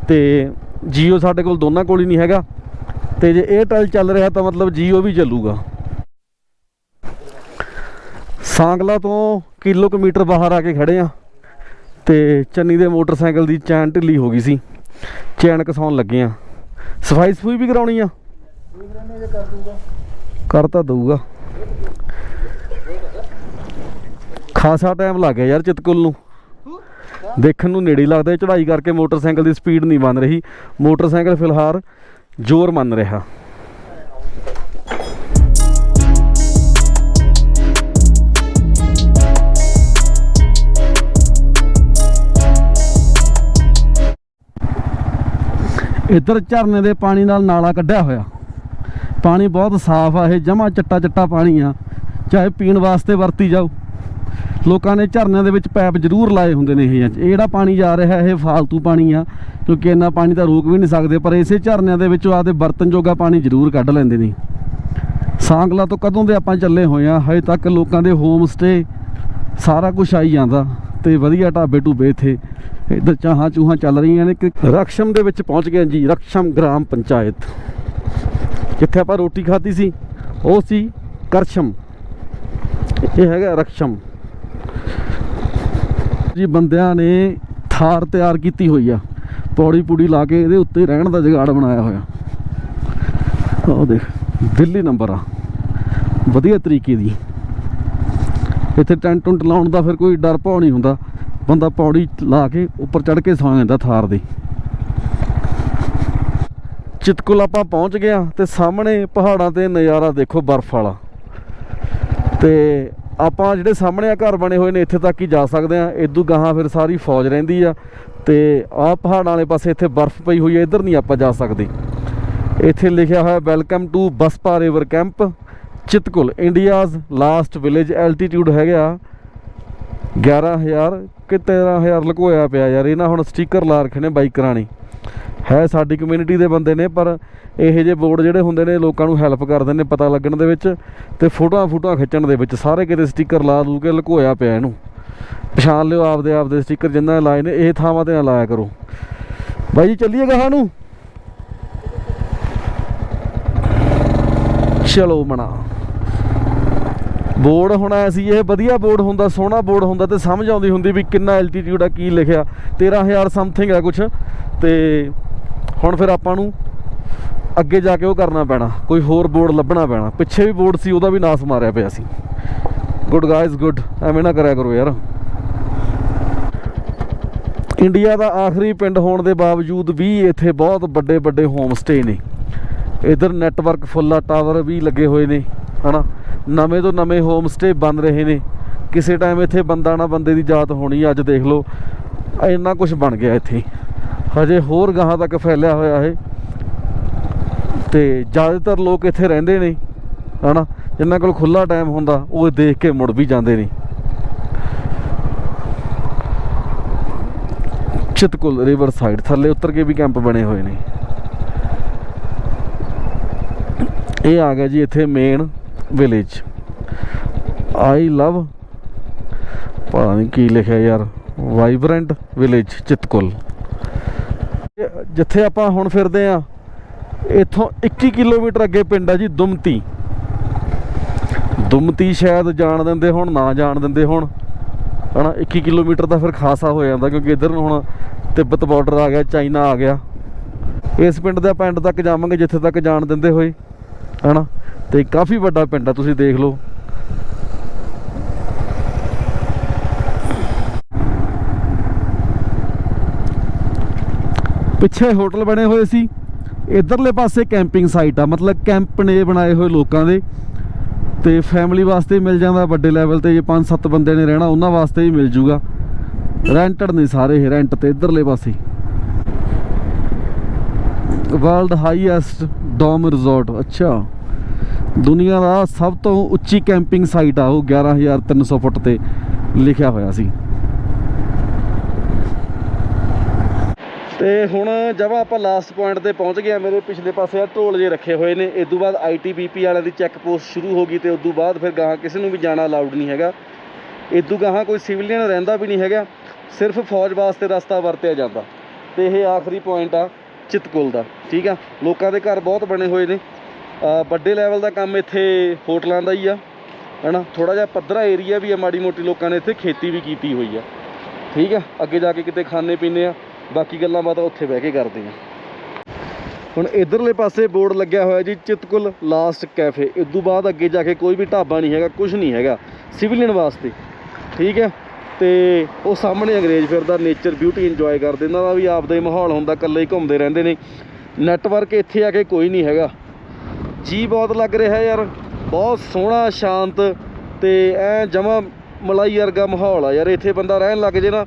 ਤੇ Jio ਸਾਡੇ ਕੋਲ ਦੋਨਾਂ ਕੋਲ ਹੀ ਨਹੀਂ ਹੈਗਾ। ਤੇ ਜੇ 에ਅਰਟੈਲ ਚੱਲ ਰਿਹਾ ਤਾਂ ਮਤਲਬ Jio ਵੀ ਚੱਲੂਗਾ। ਸਾਂਗਲਾ ਤੋਂ ਕਿਲੋਮੀਟਰ ਬਾਹਰ ਆ ਕੇ ਖੜੇ ਆ। ਤੇ ਚੰਨੀ ਦੇ ਮੋਟਰਸਾਈਕਲ ਦੀ ਚੈਨ ਢਿੱਲੀ ਹੋ ਗਈ ਸੀ। ਚੈਨ ਕਸਾਉਣ ਲੱਗੇ ਆ। ਸਫ਼ਾਈ ਸਫੂਈ ਵੀ ਕਰਾਉਣੀ ਆ? ਕਰ ਤਾਂ ਦਊਗਾ। ਖਾਸਾ ਟਾਈਮ ਲੱਗ ਗਿਆ ਯਾਰ ਚਿਤਕੁਲ ਨੂੰ। ਦੇਖਣ ਨੂੰ ਨੇੜੇ ਹੀ ਲੱਗਦਾ ਚੜਾਈ ਕਰਕੇ ਮੋਟਰਸਾਈਕਲ ਦੀ ਸਪੀਡ ਨਹੀਂ ਬਣ ਰਹੀ। ਮੋਟਰਸਾਈਕਲ ਫਿਲਹਾਲ ਜ਼ੋਰ ਮੰਨ ਰਿਹਾ। ਇੱਧਰ ਝਰਨੇ ਦੇ ਪਾਣੀ ਨਾਲ ਨਾਲਾ ਕੱਢਿਆ ਹੋਇਆ। ਪਾਣੀ ਬਹੁਤ ਸਾਫ਼ ਆ, ਇਹ ਜਮਾ ਚੱਟਾ ਚਿੱਟਾ ਪਾਣੀ ਆ। ਚਾਹੇ ਪੀਣ ਵਾਸਤੇ ਵਰਤੀ ਜਾਓ। ਲੋਕਾਂ ਨੇ ਝਰਨਿਆਂ ਦੇ ਵਿੱਚ ਪੈਪ ਜ਼ਰੂਰ ਲਾਏ ਹੁੰਦੇ ਨੇ ਇਹ ਇਹ ਜਿਹੜਾ ਪਾਣੀ ਜਾ ਰਿਹਾ, ਇਹ ਫਾਲਤੂ ਪਾਣੀ ਆ, ਕਿਉਂਕਿ ਇੰਨਾ ਪਾਣੀ ਤਾਂ ਰੋਕ ਵੀ ਨਹੀਂ ਸਕਦੇ, ਪਰ ਇਸੇ ਝਰਨਿਆਂ ਦੇ ਵਿੱਚੋਂ ਆਦੇ ਬਰਤਨ ਜੋਗਾ ਪਾਣੀ ਜ਼ਰੂਰ ਕੱਢ ਲੈਂਦੇ ਨੇ। ਸਾਂਗਲਾ ਤੋਂ ਕਦੋਂ ਦੇ ਆਪਾਂ ਚੱਲੇ ਹੋਏ ਆ, ਹਜੇ ਤੱਕ ਲੋਕਾਂ ਦੇ ਹੋਮ ਸਟੇ ਸਾਰਾ ਕੁਝ ਆਈ ਜਾਂਦਾ ਤੇ ਵਧੀਆ ਢਾਬੇ ਢੂਬੇ ਇੱਥੇ ਇੱਧਰ ਚਾਹਾਂ ਚੂਹਾਂ ਚੱਲ ਰਹੀਆਂ ਨੇ। ਕਿ ਰਕਸ਼ਮ ਦੇ ਵਿੱਚ ਪਹੁੰਚ ਗਏ ਜੀ, ਰਕਸ਼ਮ ਗ੍ਰਾਮ ਪੰਚਾਇਤ। ਜਿੱਥੇ ਆਪਾਂ ਰੋਟੀ ਖਾਧੀ ਸੀ, ਉਹ ਸੀ ਕਰਸ਼ਮ। ਇਹ ਹੈਗਾ ਰਕਸ਼ਮ। ਜੀ, ਬੰਦਿਆਂ ਨੇ ਥਾਰ ਤਿਆਰ ਕੀਤੀ ਹੋਈ ਆ। ਪੌੜੀ ਪੂੜੀ ਲਾ ਕੇ ਇਹਦੇ ਉੱਤੇ ਰਹਿਣ ਦਾ ਜਗਾੜ ਬਣਾਇਆ ਹੋਇਆ। ਉਹ ਦੇਖ, ਦਿੱਲੀ ਨੰਬਰ ਆ। ਵਧੀਆ ਤਰੀਕੇ ਦੀ। ਇੱਥੇ ਟੈਂਟ ਟੁੰਟ ਲਾਉਣ ਦਾ ਫਿਰ ਕੋਈ ਡਰ ਭੌ ਨਹੀਂ ਹੁੰਦਾ। ਬੰਦਾ ਪੌੜੀ ਲਾ ਕੇ ਉੱਪਰ ਚੜ ਕੇ ਸੌਂ ਜਾਂਦਾ ਥਾਰ ਦੇ। ਚਿਤਕੁਲ ਆਪਾਂ ਪਹੁੰਚ ਗਿਆ ਤੇ ਸਾਹਮਣੇ ਪਹਾੜਾਂ ਤੇ ਨਜ਼ਾਰਾ ਦੇਖੋ ਬਰਫ਼ ਵਾਲਾ। ਤੇ ਆਪਾਂ ਜਿਹੜੇ ਸਾਹਮਣੇ ਆ ਘਰ ਬਣੇ ਹੋਏ ਨੇ, ਇੱਥੇ ਤੱਕ ਹੀ ਜਾ ਸਕਦੇ ਆ। ਇਦੋਂ ਗਾਹਾਂ ਫਿਰ ਸਾਰੀ ਫੌਜ ਰਹਿੰਦੀ ਆ ਤੇ ਆਹ ਪਹਾੜਾਂ ਵਾਲੇ ਪਾਸੇ ਇੱਥੇ ਬਰਫ਼ ਪਈ ਹੋਈ ਹੈ ਇੱਧਰ ਨਹੀਂ ਆਪਾਂ ਜਾ ਸਕਦੇ। ਇੱਥੇ ਲਿਖਿਆ ਹੋਇਆ welcome to Baspa river camp Chitkul India's last village altitude ਹੈਗਾ 11000 ਕਿ 13000 ਲੁਕੋਇਆ ਪਿਆ ਯਾਰ ਇਹਨਾਂ ਹੁਣ ਸਟicker ਲਾ ਰੱਖੇ ਨੇ ਬਾਈਕਰਾਂ ਨੇ। ਹੈ ਸਾਡੀ ਕਮਿਊਨਿਟੀ ਦੇ ਬੰਦੇ ਨੇ, ਪਰ ਇਹੋ ਜਿਹੇ ਬੋਰਡ ਜਿਹੜੇ ਹੁੰਦੇ ਨੇ, ਲੋਕਾਂ ਨੂੰ ਹੈਲਪ ਕਰਦੇ ਨੇ ਪਤਾ ਲੱਗਣ ਦੇ ਵਿੱਚ ਤੇ ਫੋਟੋਆਂ ਫੋਟੋਆਂ ਖਿੱਚਣ ਦੇ ਵਿੱਚ, ਸਾਰੇ ਕਿਤੇ ਸਟicker ਲਾ ਦੂ ਕੇ ਲੁਕੋਇਆ ਪਿਆ ਇਹਨੂੰ। ਪਛਾਣ ਲਿਓ ਆਪਦੇ ਆਪਦੇ ਸਟicker ਜਿੰਨਾਂ ਲਾਏ ਨੇ, ਇਹ ਥਾਵਾਂ ਤੇ ਨਾ ਲਾਇਆ ਕਰੋ। ਬਾਈ ਜੀ, ਚੱਲੀਏ ਗਾਹਾਂ ਨੂੰ? ਚਲੋ ਮਣਾ ਬੋਰਡ ਹੁਣ ਆਇਆ ਸੀ, ਇਹ ਵਧੀਆ ਬੋਰਡ ਹੁੰਦਾ, ਸੋਹਣਾ ਬੋਰਡ ਹੁੰਦਾ ਤੇ ਸਮਝ ਆਉਂਦੀ ਹੁੰਦੀ ਵੀ ਕਿੰਨਾ ਐਲਟੀਟਿਊਡ ਆ, ਕੀ ਲਿਖਿਆ। 13000 ਸਮਥਿੰਗ ਆ ਕੁਛ, ਤੇ ਹੁਣ ਫਿਰ ਆਪਾਂ ਨੂੰ ਅੱਗੇ ਜਾ ਕੇ ਉਹ ਕਰਨਾ ਪੈਣਾ, ਕੋਈ ਹੋਰ ਬੋਰਡ ਲੱਭਣਾ ਪੈਣਾ। ਪਿੱਛੇ ਵੀ ਬੋਰਡ ਸੀ, ਉਹਦਾ ਵੀ ਨਾਸ ਮਾਰਿਆ ਪਿਆ ਸੀ। ਗੁੱਡ ਗਾਇਜ਼ ਗੁੱਡ ਐਵੇਂ ਨਾ ਕਰਿਆ ਕਰੋ ਯਾਰ। ਇੰਡੀਆ ਦਾ ਆਖਰੀ ਪਿੰਡ ਹੋਣ ਦੇ ਬਾਵਜੂਦ ਵੀ ਇੱਥੇ ਬਹੁਤ ਵੱਡੇ ਵੱਡੇ ਹੋਮ ਸਟੇ ਨੇ। ਇਧਰ ਨੈਟਵਰਕ ਫੁੱਲਾ ਟਾਵਰ ਵੀ ਲੱਗੇ ਹੋਏ ਨੇ, ਹਨਾ? ਨਵੇਂ ਤੋਂ ਨਵੇਂ ਹੋਮ ਸਟੇ ਬਣ ਰਹੇ ਨੇ। ਕਿਸੇ ਟਾਈਮ ਇੱਥੇ ਬੰਦਾ ਨਾ ਬੰਦੇ ਦੀ ਜਾਤ ਹੋਣੀ, ਅੱਜ ਦੇਖ ਲਓ। ਇੰਨਾ ਕੁਝ ਬਣ ਗਿਆ ਇੱਥੇ। ਹਜੇ ਹੋਰ ਗਾਹਾਂ ਤੱਕ ਫੈਲਿਆ ਹੋਇਆ ਇਹ। ਤੇ ਜ਼ਿਆਦਾਤਰ ਲੋਕ ਇੱਥੇ ਰਹਿੰਦੇ ਨੇ ਹਨਾ? ਜਿਨ੍ਹਾਂ ਕੋਲ ਖੁੱਲਾ ਟਾਈਮ ਹੁੰਦਾ, ਉਹ ਦੇਖ ਕੇ ਮੁੜ ਵੀ ਜਾਂਦੇ ਨੇ ਚਿਤਕੁਲ ਰਿਵਰ ਸਾਈਡ ਥੱਲੇ ਉਤਰ ਕੇ ਵੀ ਕੈਂਪ ਬਣੇ ਹੋਏ ਨੇ। ਇਹ ਆ ਗਿਆ ਜੀ ਇੱਥੇ ਮੇਨ ਵਿਲੇਜ ਆਈ ਲਵ ਪਤਾ ਨਹੀਂ ਕੀ ਲਿਖਿਆ ਯਾਰ ਵਾਈਬ੍ਰੈਂਟ ਵਿਲੇਜ ਚਿਤਕੁਲ। ਜਿੱਥੇ ਆਪਾਂ ਹੁਣ ਫਿਰਦੇ ਆ, ਇੱਥੋਂ 21 ਕਿਲੋਮੀਟਰ ਅੱਗੇ ਪਿੰਡ ਆ ਜੀ ਦੁਮਤੀ। ਦੁਮਤੀ ਸ਼ਾਇਦ ਜਾਣ ਦਿੰਦੇ ਹੁਣ, ਨਾ ਜਾਣ ਦਿੰਦੇ ਹੁਣ। ਹਨਾ 21 ਕਿਲੋਮੀਟਰ ਦਾ ਫਿਰ ਖਾਸਾ ਹੋ ਜਾਂਦਾ ਕਿਉਂਕਿ ਇੱਧਰ ਨੂੰ ਹੁਣ ਤਿੱਬਤ ਬਾਰਡਰ ਆ ਗਿਆ, ਚਾਈਨਾ ਆ ਗਿਆ। ਇਸ ਪਿੰਡ ਦੇ ਪਿੰਡ ਤੱਕ ਜਾਵਾਂਗੇ ਜਿੱਥੇ ਤੱਕ ਜਾਣ ਦਿੰਦੇ ਹੋਏ। ਹਨਾ, ਤੇ ਕਾਫੀ ਵੱਡਾ ਪਿੰਡ ਆ, ਤੁਸੀਂ ਦੇਖ ਲਓ। ਪਿੱਛੇ ਹੋਟਲ ਬਣੇ ਹੋਏ ਸੀ। ਇਧਰਲੇ ਪਾਸੇ ਕੈਂਪਿੰਗ ਸਾਈਟ ਆ, ਮਤਲਬ ਕੈਂਪ ਨੇ ਬਣਾਏ ਹੋਏ ਲੋਕਾਂ ਦੇ। ਤੇ ਫੈਮਿਲੀ ਵਾਸਤੇ ਮਿਲ ਜਾਂਦਾ, ਵੱਡੇ ਲੈਵਲ ਤੇ ਜੇ 5-7 ਬੰਦੇ ਨੇ ਰਹਿਣਾ, ਉਹਨਾਂ ਵਾਸਤੇ ਵੀ ਮਿਲ ਜੂਗਾ। ਰੈਂਟਡ ਨਹੀਂ ਸਾਰੇ ਰੈਂਟ ਤੇ ਇਧਰਲੇ ਪਾਸੇ। ਵਰਲਡ ਹਾਈਐਸਟ ਡੋਮ ਰਿਜ਼ੋਰਟ ਅੱਛਾ। ਦੁਨੀਆ ਦਾ ਸਭ ਤੋਂ ਉੱਚੀ ਕੈਂਪਿੰਗ ਸਾਈਟ ਆ, ਉਹ 11300 ਫੁੱਟ ਤੇ ਲਿਖਿਆ ਹੋਇਆ ਸੀ। ਤੇ ਹੁਣ ਜਦ ਆਪਾਂ ਲਾਸਟ ਪੁਆਇੰਟ ਤੇ ਪਹੁੰਚ ਗਏ ਆ। ਮੇਰੇ ਪਿਛਲੇ ਪਾਸੇ ਆ, ਢੋਲ ਜੇ ਰੱਖੇ ਹੋਏ ਨੇ। ਇਸ ਤੋਂ ਬਾਅਦ ਆਈਟੀਬੀਪੀ ਵਾਲਿਆਂ ਦੀ ਚੈੱਕ ਪੋਸਟ ਸ਼ੁਰੂ ਹੋ ਗਈ ਤੇ ਉਸ ਤੋਂ ਬਾਅਦ ਫਿਰ ਗਾਹਾਂ ਕਿਸੇ ਨੂੰ ਵੀ ਜਾਣਾ ਅਲਾਉਡ ਨਹੀਂ ਹੈਗਾ। ਇਸ ਤੋਂ ਗਾਹਾਂ ਕੋਈ ਸਿਵਲੀਅਨ ਰਹਿੰਦਾ ਵੀ ਨਹੀਂ ਹੈਗਾ। ਸਿਰਫ ਫੌਜ ਵਾਸਤੇ ਰਸਤਾ ਵਰਤਿਆ ਜਾਂਦਾ। ਤੇ ਇਹ ਆਖਰੀ ਪੁਆਇੰਟ ਆ, ਚਿਤਕੁਲ ਦਾ। ਠੀਕ ਆ? ਲੋਕਾਂ ਦੇ ਘਰ ਬਹੁਤ ਬਣੇ ਹੋਏ ਨੇ। ਵੱਡੇ ਲੈਵਲ ਦਾ ਕੰਮ ਇੱਥੇ ਹੋਟਲਾਂ ਦਾ ਹੀ ਆ। ਹੈਨਾ? ਥੋੜਾ ਜਿਹਾ ਪੱਧਰਾ ਏਰੀਆ ਵੀ ਆ, ਮਾੜੀ ਮੋਟੀ ਲੋਕਾਂ ਨੇ ਇੱਥੇ ਖੇਤੀ ਵੀ ਕੀਤੀ ਹੋਈ ਆ। ਠੀਕ ਆ? ਅੱਗੇ ਜਾ ਕੇ ਕਿਤੇ ਖਾਣੇ ਪੀਣੇ ਆ। ਬਾਕੀ ਗੱਲਾਂ ਬਾਤਾਂ ਉੱਥੇ ਬਹਿ ਕੇ ਕਰਦੇ ਆ ਹੁਣ ਇਧਰਲੇ ਪਾਸੇ ਬੋਰਡ ਲੱਗਿਆ ਹੋਇਆ ਜੀ, ਚਿਤਕੁਲ ਲਾਸਟ ਕੈਫੇ। ਇਸ ਤੋਂ ਬਾਅਦ ਅੱਗੇ ਜਾ ਕੇ ਕੋਈ ਵੀ ਢਾਬਾ ਨਹੀਂ ਹੈਗਾ ਕੁਝ ਨਹੀਂ ਹੈਗਾ। ਸਿਵਲੀਅਨ ਵਾਸਤੇ। ਠੀਕ ਹੈ? ਤੇ ਉਹ ਸਾਹਮਣੇ ਅੰਗਰੇਜ਼ ਫਿਰਦਾ ਨੇਚਰ ਬਿਊਟੀ ਇੰਜੋਏ ਕਰਦੇ। ਇਹਨਾਂ ਦਾ ਵੀ ਆਪਦਾ ਹੀ ਮਾਹੌਲ ਹੁੰਦਾ, ਇਕੱਲੇ ਹੀ ਘੁੰਮਦੇ ਰਹਿੰਦੇ ਨੇ। ਨੈਟਵਰਕ ਇੱਥੇ ਆ ਕੇ ਕੋਈ ਨਹੀਂ ਹੈਗਾ। ਜੀ ਬਹੁਤ ਲੱਗ ਰਿਹਾ ਯਾਰ। ਬਹੁਤ ਸੋਹਣਾ, ਸ਼ਾਂਤ ਤੇ ਐ ਜਮਾ ਮਲਾਈ ਵਰਗਾ ਮਾਹੌਲ ਆ ਯਾਰ। ਇੱਥੇ ਬੰਦਾ ਰਹਿਣ ਲੱਗ ਜੇ ਨਾ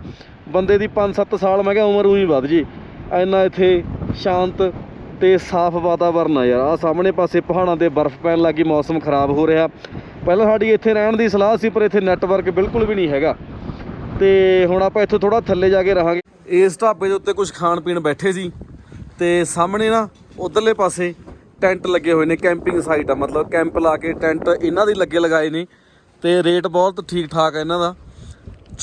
ਬੰਦੇ ਦੀ 5-7 ਸਾਲ, ਮੈਂ ਕਿਹਾ ਉਮਰ ਉਹੀ ਵੱਧ ਜੀ। ਐਨਾ ਇੱਥੇ ਸ਼ਾਂਤ ਤੇ ਸਾਫ਼ ਵਾਤਾਵਰਨ ਆ ਯਾਰ। ਆ ਸਾਹਮਣੇ ਪਾਸੇ ਪਹਾੜਾਂ ਤੇ ਬਰਫ਼ ਪੈਣ ਲੱਗੀ ਮੌਸਮ ਖਰਾਬ ਹੋ ਰਿਹਾ। ਪਹਿਲਾਂ ਸਾਡੀ ਇੱਥੇ ਰਹਿਣ ਦੀ ਸਲਾਹ ਸੀ, ਪਰ ਇੱਥੇ ਨੈਟਵਰਕ ਬਿਲਕੁਲ ਵੀ ਨਹੀਂ ਹੈਗਾ। ਤੇ ਹੁਣ ਆਪਾਂ ਇੱਥੋਂ ਥੋੜਾ ਥੱਲੇ ਜਾ ਕੇ ਰਹਾਂਗੇ। ਇਸ ਢਾਬੇ ਦੇ ਉੱਤੇ ਕੁਝ ਖਾਣ ਪੀਣ ਬੈਠੇ ਸੀ ਤੇ ਸਾਹਮਣੇ ਨਾ ਉਧਰਲੇ ਪਾਸੇ ਟੈਂਟ ਲੱਗੇ ਹੋਏ ਨੇ, ਕੈਂਪਿੰਗ ਸਾਈਟ ਆ। ਮਤਲਬ ਕੈਂਪ ਲਾ ਕੇ ਟੈਂਟ ਇਹਨਾਂ ਦੇ ਲੱਗੇ ਲਗਾਏ ਨੇ ਤੇ ਰੇਟ ਬਹੁਤ ਠੀਕ ਠਾਕ ਆ ਇਹਨਾਂ ਦਾ।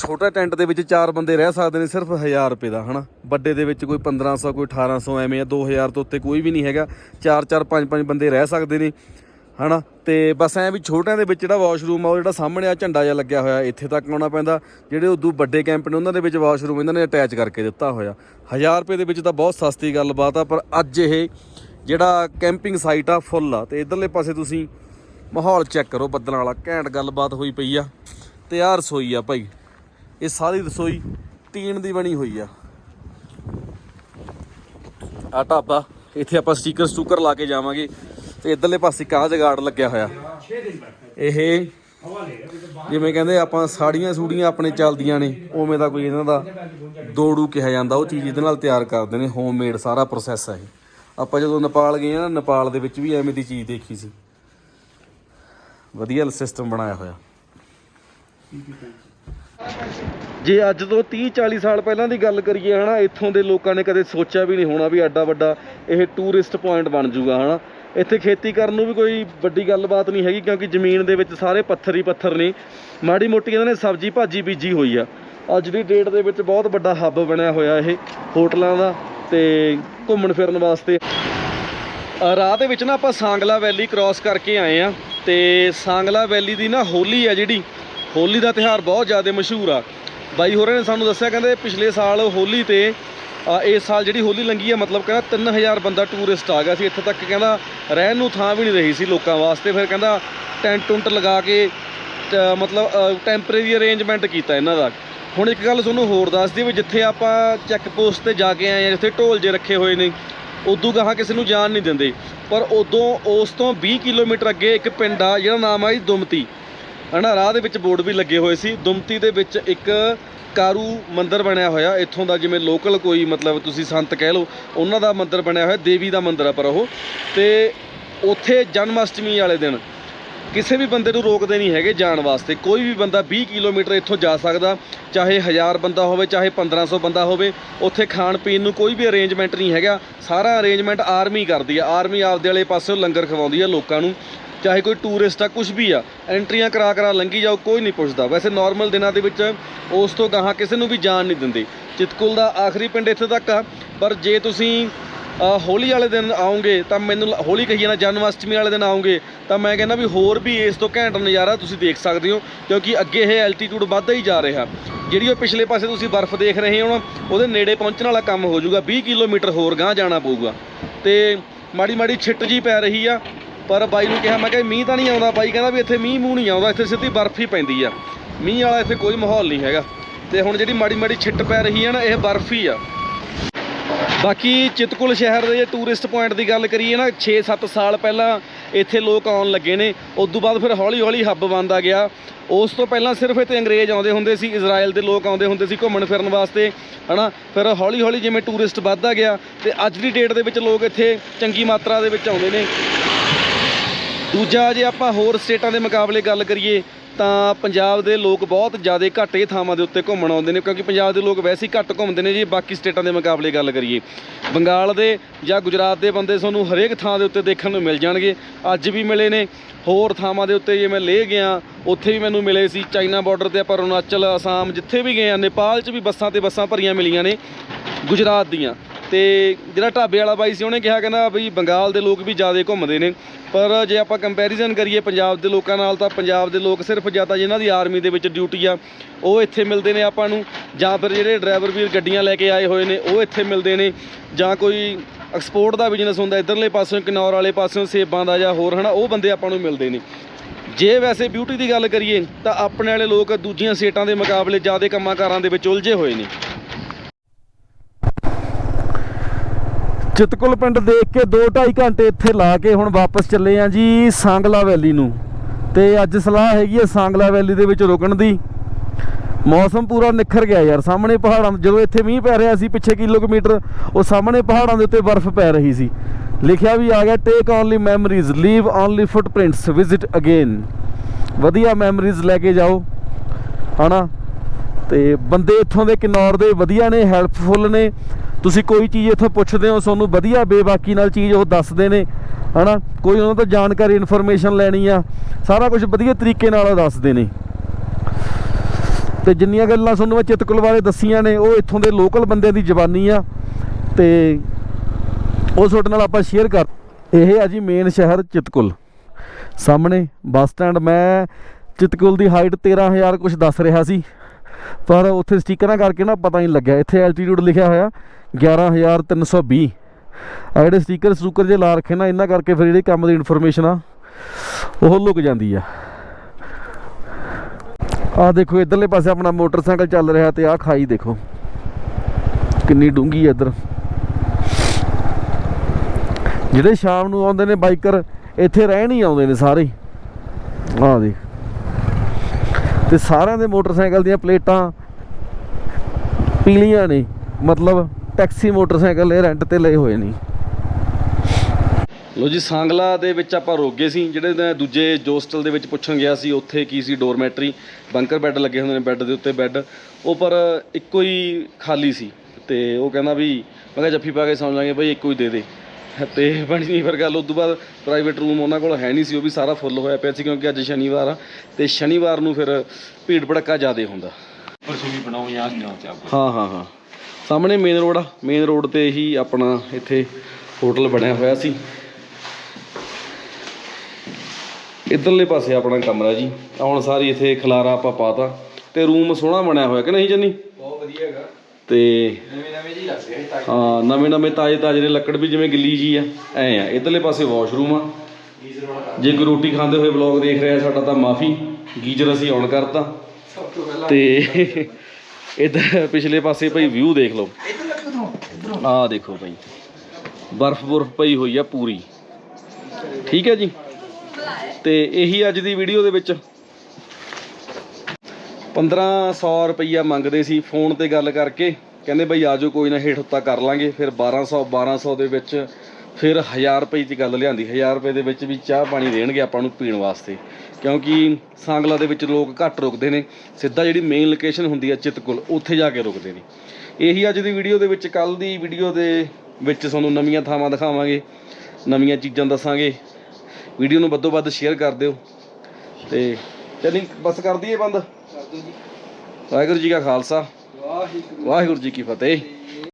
ਛੋਟੇ ਟੈਂਟ ਦੇ ਵਿੱਚ ਚਾਰ ਬੰਦੇ ਰਹਿ ਸਕਦੇ ਨੇ ਸਿਰਫ 1000 ਰੁਪਏ ਦਾ, ਹਨਾ? ਵੱਡੇ ਦੇ ਵਿੱਚ ਕੋਈ 1500 ਕੋਈ 1800 ਐਵੇਂ ਆ 2000 ਤੋਂ ਉੱਤੇ ਕੋਈ ਵੀ ਨਹੀਂ ਹੈਗਾ। ਚਾਰ ਚਾਰ, ਪੰਜ ਪੰਜ ਬੰਦੇ ਰਹਿ ਸਕਦੇ ਨੇ, ਹਨਾ? ਤੇ ਬਸ ਐ ਵੀ ਛੋਟਿਆਂ ਦੇ ਵਿੱਚ ਜਿਹੜਾ ਵਾਸ਼ਰੂਮ ਆ, ਉਹ ਜਿਹੜਾ ਸਾਹਮਣੇ ਆ ਝੰਡਾ ਜਿਹਾ ਲੱਗਿਆ ਹੋਇਆ, ਇੱਥੇ ਤੱਕ ਆਉਣਾ ਪੈਂਦਾ। ਜਿਹੜੇ ਉਦੋਂ ਵੱਡੇ ਕੈਂਪ ਨੇ, ਉਹਨਾਂ ਦੇ ਵਿੱਚ ਵਾਸ਼ਰੂਮ ਇਹਨਾਂ ਨੇ ਅਟੈਚ ਕਰਕੇ ਦਿੱਤਾ ਹੋਇਆ। 1000 ਰੁਪਏ ਦੇ ਵਿੱਚ ਤਾਂ ਬਹੁਤ ਸਸਤੀ ਗੱਲਬਾਤ ਆ, ਪਰ ਅੱਜ ਇਹ ਜਿਹੜਾ ਕੈਂਪਿੰਗ ਸਾਈਟ ਆ, ਫੁੱਲ ਆ। ਤੇ ਇਧਰਲੇ ਪਾਸੇ ਤੁਸੀਂ ਮਾਹੌਲ ਚੈੱਕ ਕਰੋ, ਬੱਦਲਾਂ ਵਾਲਾ। ਘੈਂਟ ਗੱਲਬਾਤ ਹੋਈ ਪਈ ਆ। ਤੇ ਆਹ ਰਸੋਈ ਆ ਭਾਈ। ਇਹ ਸਾਰੀ ਰਸੋਈ ਟੀਨ ਦੀ ਬਣੀ ਹੋਈ ਆ। ਆ ਢਾਬਾ, ਇੱਥੇ ਆਪਾਂ ਸਟicker ਸਟੂਕਰ ਲਾ ਕੇ ਜਾਵਾਂਗੇ ਤੇ ਇਧਰਲੇ ਪਾਸੇ ਕਾਹ ਜਗਾੜ ਲੱਗਿਆ ਹੋਇਆ। ਇਹ ਜਿਵੇਂ ਕਹਿੰਦੇ ਆਪਾਂ ਸਾੜੀਆਂ ਸੂੜੀਆਂ ਆਪਣੇ ਚੱਲਦੀਆਂ ਨੇ, ਉਵੇਂ ਦਾ ਕੋਈ ਇਹਨਾਂ ਦਾ ਦੋੜੂ ਕਿਹਾ ਜਾਂਦਾ, ਉਹ ਚੀਜ਼ ਇਹਦੇ ਨਾਲ ਤਿਆਰ ਕਰਦੇ ਨੇ ਹੋਮਮੇਡ ਸਾਰਾ ਪ੍ਰੋਸੈਸ ਹੈ ਇਹ। ਆਪਾਂ ਜਦੋਂ ਨੇਪਾਲ ਗਏ ਆ ਨੇਪਾਲ ਦੇ ਵਿੱਚ ਵੀ ਐਵੇਂ ਦੀ ਚੀਜ਼ ਦੇਖੀ ਸੀ। ਵਧੀਆ ਸਿਸਟਮ ਬਣਾਇਆ ਹੋਇਆ। ਜੇ ਅੱਜ ਤੋਂ 30 40 ਸਾਲ ਪਹਿਲਾਂ ਦੀ ਗੱਲ ਕਰੀਏ, ਹਨਾ, ਇੱਥੋਂ ਦੇ ਲੋਕਾਂ ਨੇ ਕਦੇ ਸੋਚਿਆ ਵੀ ਨਹੀਂ ਹੋਣਾ ਵੀ ਐਡਾ ਵੱਡਾ ਇਹ ਟੂਰਿਸਟ ਪੁਆਇੰਟ ਬਣ ਜਾਊਗਾ ਹਨਾ। ਇੱਥੇ ਖੇਤੀ ਕਰਨ ਨੂੰ ਵੀ ਕੋਈ ਵੱਡੀ ਗੱਲਬਾਤ ਨਹੀਂ ਹੈਗੀ, ਕਿਉਂਕਿ ਜ਼ਮੀਨ ਦੇ ਵਿੱਚ ਸਾਰੇ ਪੱਥਰ ਹੀ ਪੱਥਰ ਨੇ। ਮਾੜੀ ਮੋਟੀ ਇਹਨਾਂ ਨੇ ਸਬਜ਼ੀ ਭਾਜੀ ਬੀਜੀ ਹੋਈ ਆ। ਅੱਜ ਦੀ ਡੇਟ ਦੇ ਵਿੱਚ ਬਹੁਤ ਵੱਡਾ ਹੱਬ ਬਣਿਆ ਹੋਇਆ ਇਹ ਹੋਟਲਾਂ ਦਾ ਤੇ ਘੁੰਮਣ ਫਿਰਨ ਵਾਸਤੇ। ਰਾਹ ਦੇ ਵਿੱਚ ਨਾ ਆਪਾਂ ਸਾਂਗਲਾ ਵੈਲੀ ਕ੍ਰਾਸ ਕਰਕੇ ਆਏ ਆ ਤੇ ਸਾਂਗਲਾ ਵੈਲੀ ਦੀ ਨਾ ਹੋਲੀ ਆ ਜਿਹੜੀ ਹੋਲੀ ਦਾ ਤਿਉਹਾਰ ਬਹੁਤ ਜ਼ਿਆਦਾ ਮਸ਼ਹੂਰ ਆ। ਬਾਈ ਹੋਰਾਂ ਨੇ ਸਾਨੂੰ ਦੱਸਿਆ, ਕਹਿੰਦੇ ਪਿਛਲੇ ਸਾਲ ਹੋਲੀ ਤੇ ਇਸ ਸਾਲ ਜਿਹੜੀ ਹੋਲੀ ਲੰਗੀ ਆ, ਮਤਲਬ ਕਹਿੰਦਾ 3000 ਬੰਦਾ ਟੂਰਿਸਟ ਆ ਗਿਆ ਸੀ। ਇੱਥੇ ਤੱਕ ਕਹਿੰਦਾ ਰਹਿਣ ਨੂੰ ਥਾਂ ਵੀ ਨਹੀਂ ਰਹੀ ਸੀ ਲੋਕਾਂ ਵਾਸਤੇ। ਫਿਰ ਕਹਿੰਦਾ ਟੈਂਟ ਟੁੰਟ ਲਗਾ ਕੇ ਮਤਲਬ ਟੈਂਪਰੇਰੀ ਅਰੇਂਜਮੈਂਟ ਕੀਤਾ ਇਹਨਾਂ ਦਾ। ਹੁਣ ਇੱਕ ਗੱਲ ਤੁਹਾਨੂੰ ਹੋਰ ਦੱਸ ਦਈਏ ਵੀ ਜਿੱਥੇ ਆਪਾਂ ਚੈੱਕ ਪੋਸਟ ਤੇ ਜਾ ਕੇ ਆਏ ਆ, ਜਿੱਥੇ ਢੋਲ ਜੇ ਰੱਖੇ ਹੋਏ ਨੇ, ਉਦੋਂ ਗਾਹਾਂ ਕਿਸੇ ਨੂੰ ਜਾਣ ਨਹੀਂ ਦਿੰਦੇ। ਪਰ ਉਦੋਂ ਉਸ ਤੋਂ 20 ਕਿਲੋਮੀਟਰ ਅੱਗੇ ਇੱਕ ਪਿੰਡ ਆ ਜਿਹੜਾ ਨਾਮ ਆ ਜੀ ਦੁਮਤੀ। ਹਨਾ, ਰਾਹ ਦੇ ਵਿੱਚ ਬੋਰਡ ਵੀ ਲੱਗੇ ਹੋਏ ਸੀ। ਦੁਮਤੀ ਦੇ ਵਿੱਚ ਇੱਕ ਕਾਰੂ ਮੰਦਿਰ ਬਣਿਆ ਹੋਇਆ। ਇੱਥੋਂ ਦਾ ਜਿਵੇਂ ਲੋਕਲ ਕੋਈ ਮਤਲਬ ਤੁਸੀਂ ਸੰਤ ਕਹਿ ਲਓ, ਉਹਨਾਂ ਦਾ ਮੰਦਿਰ ਬਣਿਆ ਹੋਇਆ, ਦੇਵੀ ਦਾ ਮੰਦਿਰ ਆ ਪਰ ਉਹ। ਤੇ ਉੱਥੇ ਜਨਮ ਅਸ਼ਟਮੀ ਵਾਲੇ ਦਿਨ ਕਿਸੇ ਵੀ ਬੰਦੇ ਨੂੰ ਰੋਕਦੇ ਨਹੀਂ ਹੈਗੇ ਜਾਣ ਵਾਸਤੇ। ਕੋਈ ਵੀ ਬੰਦਾ 20 ਕਿਲੋਮੀਟਰ ਇੱਥੋਂ ਜਾ ਸਕਦਾ, ਚਾਹੇ 1000 ਬੰਦਾ ਹੋਵੇ, ਚਾਹੇ 1500 ਬੰਦਾ ਹੋਵੇ, ਉੱਥੇ ਖਾਣ ਪੀਣ ਨੂੰ ਕੋਈ ਵੀ ਅਰੇਂਜਮੈਂਟ ਨਹੀਂ ਹੈਗਾ। ਸਾਰਾ ਅਰੇਂਜਮੈਂਟ ਆਰਮੀ ਕਰਦੀ ਆ। ਆਰਮੀ ਆਪਦੇ ਵਾਲੇ ਪਾਸਿਓਂ ਲੰਗਰ ਖਵਾਉਂਦੀ ਆ ਲੋਕਾਂ ਨੂੰ। ਚਾਹੇ ਕੋਈ ਟੂਰਿਸਟ ਆ ਕੁਝ ਵੀ ਆ ਐਂਟਰੀਆਂ ਕਰਾ ਕਰਾ ਲੰਗੀ ਜਾਓ, ਕੋਈ ਨਹੀਂ ਪੁੱਛਦਾ। ਵੈਸੇ ਨਾਰਮਲ ਦਿਨਾਂ ਦੇ ਵਿੱਚ ਉਸ ਤੋਂ ਗਾਹਾਂ ਕਿਸੇ ਨੂੰ ਵੀ ਜਾਣ ਨਹੀਂ ਦਿੰਦੇ। ਚਿਤਕੁਲ ਦਾ ਆਖਰੀ ਪਿੰਡ ਇੱਥੇ ਤੱਕ ਆ, ਪਰ ਜੇ ਤੁਸੀਂ ਹੋਲੀ ਵਾਲੇ ਦਿਨ ਆਉਂਗੇ, ਤਾਂ ਮੈਨੂੰ ਲ- ਹੋਲੀ ਕਹੀ ਜਾਂਦਾ ਜਨਮ ਅਸ਼ਟਮੀ ਵਾਲੇ ਦਿਨ ਆਉਂਗੇ, ਤਾਂ ਮੈਂ ਕਹਿੰਦਾ ਵੀ ਹੋਰ ਵੀ ਇਸ ਤੋਂ ਘੈਂਟ ਨਜ਼ਾਰਾ ਤੁਸੀਂ ਦੇਖ ਸਕਦੇ ਹੋ, ਕਿਉਂਕਿ ਅੱਗੇ ਇਹ ਐਲਟੀਟਿਊਡ ਵੱਧਦਾ ਹੀ ਜਾ ਰਿਹਾ। ਜਿਹੜੀ ਉਹ ਪਿਛਲੇ ਪਾਸੇ ਤੁਸੀਂ ਬਰਫ਼ ਦੇਖ ਰਹੇ ਹੋ ਨਾ, ਉਹਦੇ ਨੇੜੇ ਪਹੁੰਚਣ ਵਾਲਾ ਕੰਮ ਹੋ ਜਾਊਗਾ 20 ਕਿਲੋਮੀਟਰ ਹੋਰ ਗਾਂਹ ਜਾਣਾ ਪਊਗਾ। ਤੇ ਮਾੜੀ ਮਾੜੀ ਛਿੱਟ ਜੀ ਪੈ ਰਹੀ ਆ ਪਰ ਬਾਈ ਨੂੰ ਕਿਹਾ, ਮੈਂ ਕਿਹਾ ਮੀਂਹ ਤਾਂ ਨਹੀਂ ਆਉਂਦਾ। ਬਾਈ ਕਹਿੰਦਾ ਵੀ ਇੱਥੇ ਮੀਂਹ ਮੂੰਹ ਨਹੀਂ ਆਉਂਦਾ, ਇੱਥੇ ਸਿੱਧੀ ਬਰਫ਼ ਹੀ ਪੈਂਦੀ ਆ। ਮੀਂਹ ਵਾਲਾ ਇੱਥੇ ਕੋਈ ਮਾਹੌਲ ਨਹੀਂ ਹੈਗਾ। ਤੇ ਹੁਣ ਜਿਹੜੀ ਮਾੜੀ ਮਾੜੀ ਛਿੱਟ ਪੈ ਰਹੀ ਹੈ ਨਾ, ਇਹ ਬਰਫ਼ ਹੀ ਆ। ਬਾਕੀ ਚਿਤਕੁਲ ਸ਼ਹਿਰ ਦੇ ਜੇ ਟੂਰਿਸਟ ਪੁਆਇੰਟ ਦੀ ਗੱਲ ਕਰੀਏ ਨਾ 6-7 ਸਾਲ ਪਹਿਲਾਂ ਇੱਥੇ ਲੋਕ ਆਉਣ ਲੱਗੇ ਨੇ। ਉਸ ਤੋਂ ਬਾਅਦ ਫਿਰ ਹੌਲੀ-ਹੌਲੀ ਹੱਬ ਬਣਦਾ ਗਿਆ। ਉਸ ਤੋਂ ਪਹਿਲਾਂ ਸਿਰਫ ਇੱਥੇ ਅੰਗਰੇਜ਼ ਆਉਂਦੇ ਹੁੰਦੇ ਸੀ ਇਜ਼ਰਾਈਲ ਦੇ ਲੋਕ ਆਉਂਦੇ ਹੁੰਦੇ ਸੀ ਘੁੰਮਣ ਫਿਰਨ ਵਾਸਤੇ, ਹਨਾ? ਫਿਰ ਹੌਲੀ-ਹੌਲੀ ਜਿਵੇਂ ਟੂਰਿਸਟ ਵੱਧਦਾ ਗਿਆ, ਤੇ ਅੱਜ ਦੀ ਡੇਟ ਦੇ ਵਿੱਚ ਲੋਕ ਇੱਥੇ ਚੰਗੀ ਮਾਤਰਾ ਦੇ ਵਿੱਚ ਆਉਂਦੇ ਨੇ। ਦੂਜਾ ਜੇ ਆਪਾਂ ਹੋਰ ਸਟੇਟਾਂ ਦੇ ਮੁਕਾਬਲੇ ਗੱਲ ਕਰੀਏ, ਤਾਂ ਪੰਜਾਬ ਦੇ ਲੋਕ ਬਹੁਤ ਜ਼ਿਆਦਾ ਘੱਟ ਇਹ ਥਾਵਾਂ ਦੇ ਉੱਤੇ ਘੁੰਮਣ ਆਉਂਦੇ ਨੇ, ਕਿਉਂਕਿ ਪੰਜਾਬ ਦੇ ਲੋਕ ਵੈਸੇ ਹੀ ਘੱਟ ਘੁੰਮਦੇ ਨੇ ਜੀ ਬਾਕੀ ਸਟੇਟਾਂ ਦੇ ਮੁਕਾਬਲੇ ਗੱਲ ਕਰੀਏ। ਬੰਗਾਲ ਦੇ ਜਾਂ ਗੁਜਰਾਤ ਦੇ ਬੰਦੇ ਤੁਹਾਨੂੰ ਹਰੇਕ ਥਾਂ ਦੇ ਉੱਤੇ ਦੇਖਣ ਨੂੰ ਮਿਲ ਜਾਣਗੇ। ਅੱਜ ਵੀ ਮਿਲੇ ਨੇ, ਹੋਰ ਥਾਵਾਂ ਦੇ ਉੱਤੇ ਜੇ ਮੈਂ ਲੇਹ ਗਿਆ, ਉੱਥੇ ਵੀ ਮੈਨੂੰ ਮਿਲੇ ਸੀ। ਚਾਈਨਾ ਬਾਰਡਰ ਤੇ ਆਪਾਂ ਅਰੁਣਾਚਲ, ਅਸਾਮ ਜਿੱਥੇ ਵੀ ਗਏ ਆ, ਨੇਪਾਲ 'ਚ ਵੀ ਬੱਸਾਂ ਤੇ ਬੱਸਾਂ ਭਰੀਆਂ ਮਿਲੀਆਂ ਨੇ, ਗੁਜਰਾਤ ਦੀਆਂ। ਤੇ ਜਿਹੜਾ ਢਾਬੇ ਵਾਲਾ ਬਾਈ ਸੀ, ਉਹਨੇ ਕਿਹਾ ਕਹਿੰਦਾ ਵੀ ਬੰਗਾਲ ਦੇ ਲੋਕ ਵੀ ਜ਼ਿਆਦਾ ਘੁੰਮਦੇ ਨੇ। ਪਰ ਜੇ ਆਪਾਂ ਕੰਪੈਰੀਜ਼ਨ ਕਰੀਏ ਪੰਜਾਬ ਦੇ ਲੋਕਾਂ ਨਾਲ, ਤਾਂ ਪੰਜਾਬ ਦੇ ਲੋਕ ਸਿਰਫ ਜਾਂ ਤਾਂ ਜਿਨ੍ਹਾਂ ਦੀ ਆਰਮੀ ਦੇ ਵਿੱਚ ਡਿਊਟੀ ਆ, ਉਹ ਇੱਥੇ ਮਿਲਦੇ ਨੇ ਆਪਾਂ ਨੂੰ। ਜਾਂ ਫਿਰ ਜਿਹੜੇ ਡਰਾਈਵਰ ਵੀਰ ਗੱਡੀਆਂ ਲੈ ਕੇ ਆਏ ਹੋਏ ਨੇ, ਉਹ ਇੱਥੇ ਮਿਲਦੇ ਨੇ। ਜਾਂ ਕੋਈ ਐਕਸਪੋਰਟ ਦਾ ਬਿਜ਼ਨਸ ਹੁੰਦਾ, ਇਧਰਲੇ ਪਾਸਿਓਂ, ਕਿਨੌਰ ਵਾਲੇ ਪਾਸਿਓਂ, ਸੇਬਾਂ ਦਾ ਜਾਂ ਹੋਰ, ਹਨਾ, ਉਹ ਬੰਦੇ ਆਪਾਂ ਨੂੰ ਮਿਲਦੇ ਨੇ। ਜੇ ਵੈਸੇ ਬਿਊਟੀ ਦੀ ਗੱਲ ਕਰੀਏ, ਤਾਂ ਆਪਣੇ ਵਾਲੇ ਲੋਕ ਦੂਜੀਆਂ ਸਟੇਟਾਂ ਦੇ ਮੁਕਾਬਲੇ ਜ਼ਿਆਦਾ ਕੰਮਾਂ ਕਾਰਾਂ ਦੇ ਵਿੱਚ ਉਲਝੇ ਹੋਏ ਨੇ। ਚਿਤਕੁਲ ਪਿੰਡ ਦੇਖ ਕੇ 2.5 ਘੰਟੇ ਇੱਥੇ ਲਾ ਕੇ ਹੁਣ ਵਾਪਸ ਚੱਲੇ ਆ ਜੀ ਸਾਂਗਲਾ ਵੈਲੀ ਨੂੰ। ਤੇ ਅੱਜ ਸਲਾਹ ਹੈਗੀ ਹੈ ਸਾਂਗਲਾ ਵੈਲੀ ਦੇ ਵਿੱਚ ਰੁਕਣ ਦੀ। ਮੌਸਮ ਪੂਰਾ ਨਿਖਰ ਗਿਆ ਯਾਰ, ਸਾਹਮਣੇ ਪਹਾੜਾਂ ਜਦੋਂ ਇੱਥੇ ਮੀਂਹ ਪੈ ਰਿਹਾ ਸੀ ਪਿੱਛੇ ਕਿਲੋਮੀਟਰ, ਉਹ ਸਾਹਮਣੇ ਪਹਾੜਾਂ ਦੇ ਉੱਤੇ ਬਰਫ਼ ਪੈ ਰਹੀ ਸੀ। ਲਿਖਿਆ ਵੀ ਆ ਗਿਆ take only memories leave only footprints visit again ਵਧੀਆ ਮੈਮਰੀਜ਼ ਲੈ ਕੇ ਜਾਓ। ਹਨਾ? ਤੇ ਬੰਦੇ ਇੱਥੋਂ ਦੇ ਕਿਨੌਰ ਦੇ ਵਧੀਆ ਨੇ ਹੈਲਪਫੁਲ ਨੇ। ਤੁਸੀਂ ਕੋਈ ਚੀਜ਼ ਇੱਥੋਂ ਪੁੱਛਦੇ ਹੋ, ਤੁਹਾਨੂੰ ਵਧੀਆ ਬੇਬਾਕੀ ਨਾਲ ਚੀਜ਼ ਉਹ ਦੱਸਦੇ ਨੇ, ਹਨਾ? ਕੋਈ ਉਹਨਾਂ ਤੋਂ ਜਾਣਕਾਰੀ ਇਨਫੋਰਮੇਸ਼ਨ ਲੈਣੀ ਆ, ਸਾਰਾ ਕੁਝ ਵਧੀਆ ਤਰੀਕੇ ਨਾਲ ਉਹ ਦੱਸਦੇ ਨੇ। ਤੇ ਜਿੰਨੀਆਂ ਗੱਲਾਂ ਤੁਹਾਨੂੰ ਮੈਂ ਚਿਤਕੁਲ ਬਾਰੇ ਦੱਸੀਆਂ ਨੇ, ਉਹ ਇੱਥੋਂ ਦੇ ਲੋਕਲ ਬੰਦਿਆਂ ਦੀ ਜ਼ਬਾਨੀ ਆ, ਤੇ ਉਹ ਤੁਹਾਡੇ ਨਾਲ ਆਪਾਂ ਸ਼ੇਅਰ ਕਰ ਇਹ ਆ ਜੀ ਮੇਨ ਸ਼ਹਿਰ ਚਿਤਕੁਲ ਸਾਹਮਣੇ ਬੱਸ ਸਟੈਂਡ, ਮੈਂ ਚਿਤਕੁਲ ਦੀ ਹਾਈਟ 13000 ਕੁਝ ਦੱਸ ਰਿਹਾ ਸੀ, ਪਰ ਉੱਥੇ ਸਟickਰਾਂ ਕਰਕੇ ਨਾ ਪਤਾ ਨਹੀਂ ਲੱਗਿਆ, ਇੱਥੇ ਐਲਟੀਟਿਊਡ ਲਿਖਿਆ ਹੋਇਆ 11320 ਆ ਜਿਹੜੇ ਸਟicker ਸਟੂਕਰ ਜੇ ਲਾ ਰੱਖੇ ਨਾ, ਇਹਨਾਂ ਕਰਕੇ ਫਿਰ ਜਿਹੜੀ ਕੰਮ ਦੀ ਇਨਫੋਰਮੇਸ਼ਨ ਆ, ਉਹ ਲੁਕ ਜਾਂਦੀ ਆ। ਆ ਦੇਖੋ, ਇਧਰਲੇ ਪਾਸੇ ਆਪਣਾ ਮੋਟਰਸਾਈਕਲ ਚੱਲ ਰਿਹਾ ਤੇ ਆ ਖਾਈ ਦੇਖੋ। ਕਿੰਨੀ ਡੂੰਗੀ ਆ ਇੱਧਰ। ਜਿਹੜੇ ਸ਼ਾਮ ਨੂੰ ਆਉਂਦੇ ਨੇ ਬਾਈਕਰ, ਇੱਥੇ ਰਹਿਣ ਹੀ ਆਉਂਦੇ ਨੇ ਸਾਰੇ। ਆ ਦੇਖ। ਤੇ ਸਾਰਿਆਂ ਦੇ ਮੋਟਰਸਾਈਕਲ ਦੀਆਂ ਪਲੇਟਾਂ ਪੀਲੀਆਂ ਨੇ, ਮਤਲਬ ਟੈਕਸੀ ਮੋਟਰਸਾਈਕਲ ਇਹ ਰੈਂਟ ਤੇ ਲਏ ਹੋਏ ਨੇ। ਲੋ ਜੀ ਸਾਂਗਲਾ ਦੇ ਵਿੱਚ ਆਪਾਂ ਰੋਗੇ ਸੀ ਜਿਹੜੇ ਦੂਜੇ ਜੋਸਟਲ ਦੇ ਵਿੱਚ ਪੁੱਛਣ ਗਿਆ ਸੀ ਉੱਥੇ ਕੀ ਸੀ ਡੋਰਮੈਟਰੀ ਬੰਕਰ ਬੈੱਡ ਲੱਗੇ ਹੁੰਦੇ ਨੇ ਬੈੱਡ ਦੇ ਉੱਤੇ ਬੈੱਡ ਉਹ ਪਰ ਇੱਕੋ ਹੀ ਖਾਲੀ ਸੀ ਤੇ ਉਹ ਕਹਿੰਦਾ ਵੀ ਮੈਂ ਕਿਹਾ ਜੱਫੀ ਪਾ ਕੇ ਸੌਂ ਜਾਾਂਗੇ ਭਾਈ ਇੱਕੋ ਹੀ ਦੇ ਦੇ। ਤੇ ਬਣੀ ਨਹੀਂ ਫਿਰ ਗੱਲ ਉਦੋਂ ਬਾਅਦ ਪ੍ਰਾਈਵੇਟ ਰੂਮ ਉਹਨਾਂ ਕੋਲ ਹੈ ਨਹੀਂ ਸੀ ਉਹ ਵੀ ਸਾਰਾ ਫੁੱਲ ਹੋਇਆ ਪਿਆ ਸੀ ਕਿਉਂਕਿ ਅੱਜ ਸ਼ਨੀਵਾਰ ਆ ਤੇ ਸ਼ਨੀਵਾਰ ਨੂੰ ਫਿਰ ਭੀੜ ਭੜੱਕਾ ਜ਼ਿਆਦਾ ਹੁੰਦਾ। ਪਰਸੋਂ ਵੀ ਬਣਾਉ ਯਾਰ ਹਾਂ ਹਾਂ ਹਾਂ। ਸਾਹਮਣੇ ਮੇਨ ਰੋਡ ਆ। ਮੇਨ ਰੋਡ ਤੇ ਹੀ ਆਪਣਾ ਇੱਥੇ ਹੋਟਲ ਬਣਿਆ ਹੋਇਆ ਸੀ। ਇਧਰਲੇ ਪਾਸੇ ਆਪਣਾ ਕਮਰਾ ਜੀ। ਹੁਣ ਸਾਰੀ ਇੱਥੇ ਖਲਾਰਾ ਆਪਾਂ ਪਾਤਾ। ਤੇ ਰੂਮ ਸੋਹਣਾ ਬਣਿਆ ਹੋਇਆ ਕਿ ਨਹੀਂ ਜੰਨੀ ਬਹੁਤ ਵਧੀਆ ਹੈਗਾ। ਤੇ ਨਵੇਂ ਨਵੇਂ ਜੀ ਲੱਗੇ ਹਾਂ ਨਵੇਂ ਨਵੇਂ ਤਾਜ਼ੇ ਤਾਜ਼ੇ ਨੇ ਲੱਕੜ ਵੀ ਜਿਵੇਂ ਗਿੱਲੀ ਜੀ ਆ। ਐ ਆ ਇਧਰਲੇ ਪਾਸੇ ਵਾਸ਼ਰੂਮ ਆ। ਜੇ ਕੋਈ ਰੋਟੀ ਖਾਂਦੇ ਹੋਏ ਵਲੌਗ ਦੇਖ ਰਿਹਾ ਸਾਡਾ ਤਾਂ ਮਾਫੀ। ਗੀਜ਼ਰ ਅਸੀਂ ਔਨ ਕਰਤਾ। ਤੇ ਇਧਰ ਪਿਛਲੇ ਪਾਸੇ ਭਾਈ ਵਿਊ ਦੇਖ ਲਓ। ਆ ਦੇਖੋ ਭਾਈ। ਬਰਫ਼ ਬਰਫ਼ ਪਈ ਹੋਈ ਆ ਪੂਰੀ। ਠੀਕ ਹੈ ਜੀ? ਤੇ ਇਹੀ ਅੱਜ ਦੀ ਵੀਡੀਓ ਦੇ ਵਿੱਚ। 1500 ਰੁਪਈਆ ਮੰਗਦੇ ਸੀ ਫੋਨ ਤੇ ਗੱਲ ਕਰਕੇ। ਕਹਿੰਦੇ ਬਈ ਆਜੋ ਕੋਈ ਨਾ ਹੇਠ ਉੱਤਾ ਕਰ ਲਾਂਗੇ। ਫਿਰ 1200 1200 ਦੇ ਵਿੱਚ ਫਿਰ 1000 ਰੁਪਏ ਦੀ ਗੱਲ ਲਿਆਂਦੀ। 1000 ਰੁਪਏ ਦੇ ਵਿੱਚ ਵੀ ਚਾਹ ਪਾਣੀ ਦੇਣਗੇ ਆਪਾਂ ਨੂੰ ਪੀਣ ਵਾਸਤੇ। ਕਿਉਂਕਿ ਸਾਂਗਲਾ ਦੇ ਵਿੱਚ ਲੋਕ ਘੱਟ ਰੁਕਦੇ ਨੇ। ਸਿੱਧਾ ਜਿਹੜੀ ਮੇਨ ਲੋਕੇਸ਼ਨ ਹੁੰਦੀ ਆ ਚਿਤਕੁਲ ਉੱਥੇ ਜਾ ਕੇ ਰੁਕਦੇ ਨੇ। ਇਹੀ ਅੱਜ ਦੀ ਵੀਡੀਓ ਦੇ ਵਿੱਚ ਕੱਲ ਦੀ ਵੀਡੀਓ ਦੇ ਵਿੱਚ ਤੁਹਾਨੂੰ ਨਵੀਆਂ ਥਾਵਾਂ ਦਿਖਾਵਾਂਗੇ ਨਵੀਆਂ ਚੀਜ਼ਾਂ ਦੱਸਾਂਗੇ। ਵੀਡੀਓ ਨੂੰ ਵੱਧੋ ਵੱਧ ਸ਼ੇਅਰ ਕਰ ਦਿਓ। ਤੇ ਚਲੀ ਬਸ ਕਰ ਦਈਏ ਬੰਦ? ਵਾਹਿਗੁਰੂ ਜੀ ਕਾ ਖਾਲਸਾ। ਵਾਹਿਗੁਰੂ ਜੀ ਕੀ ਫਤਿਹ।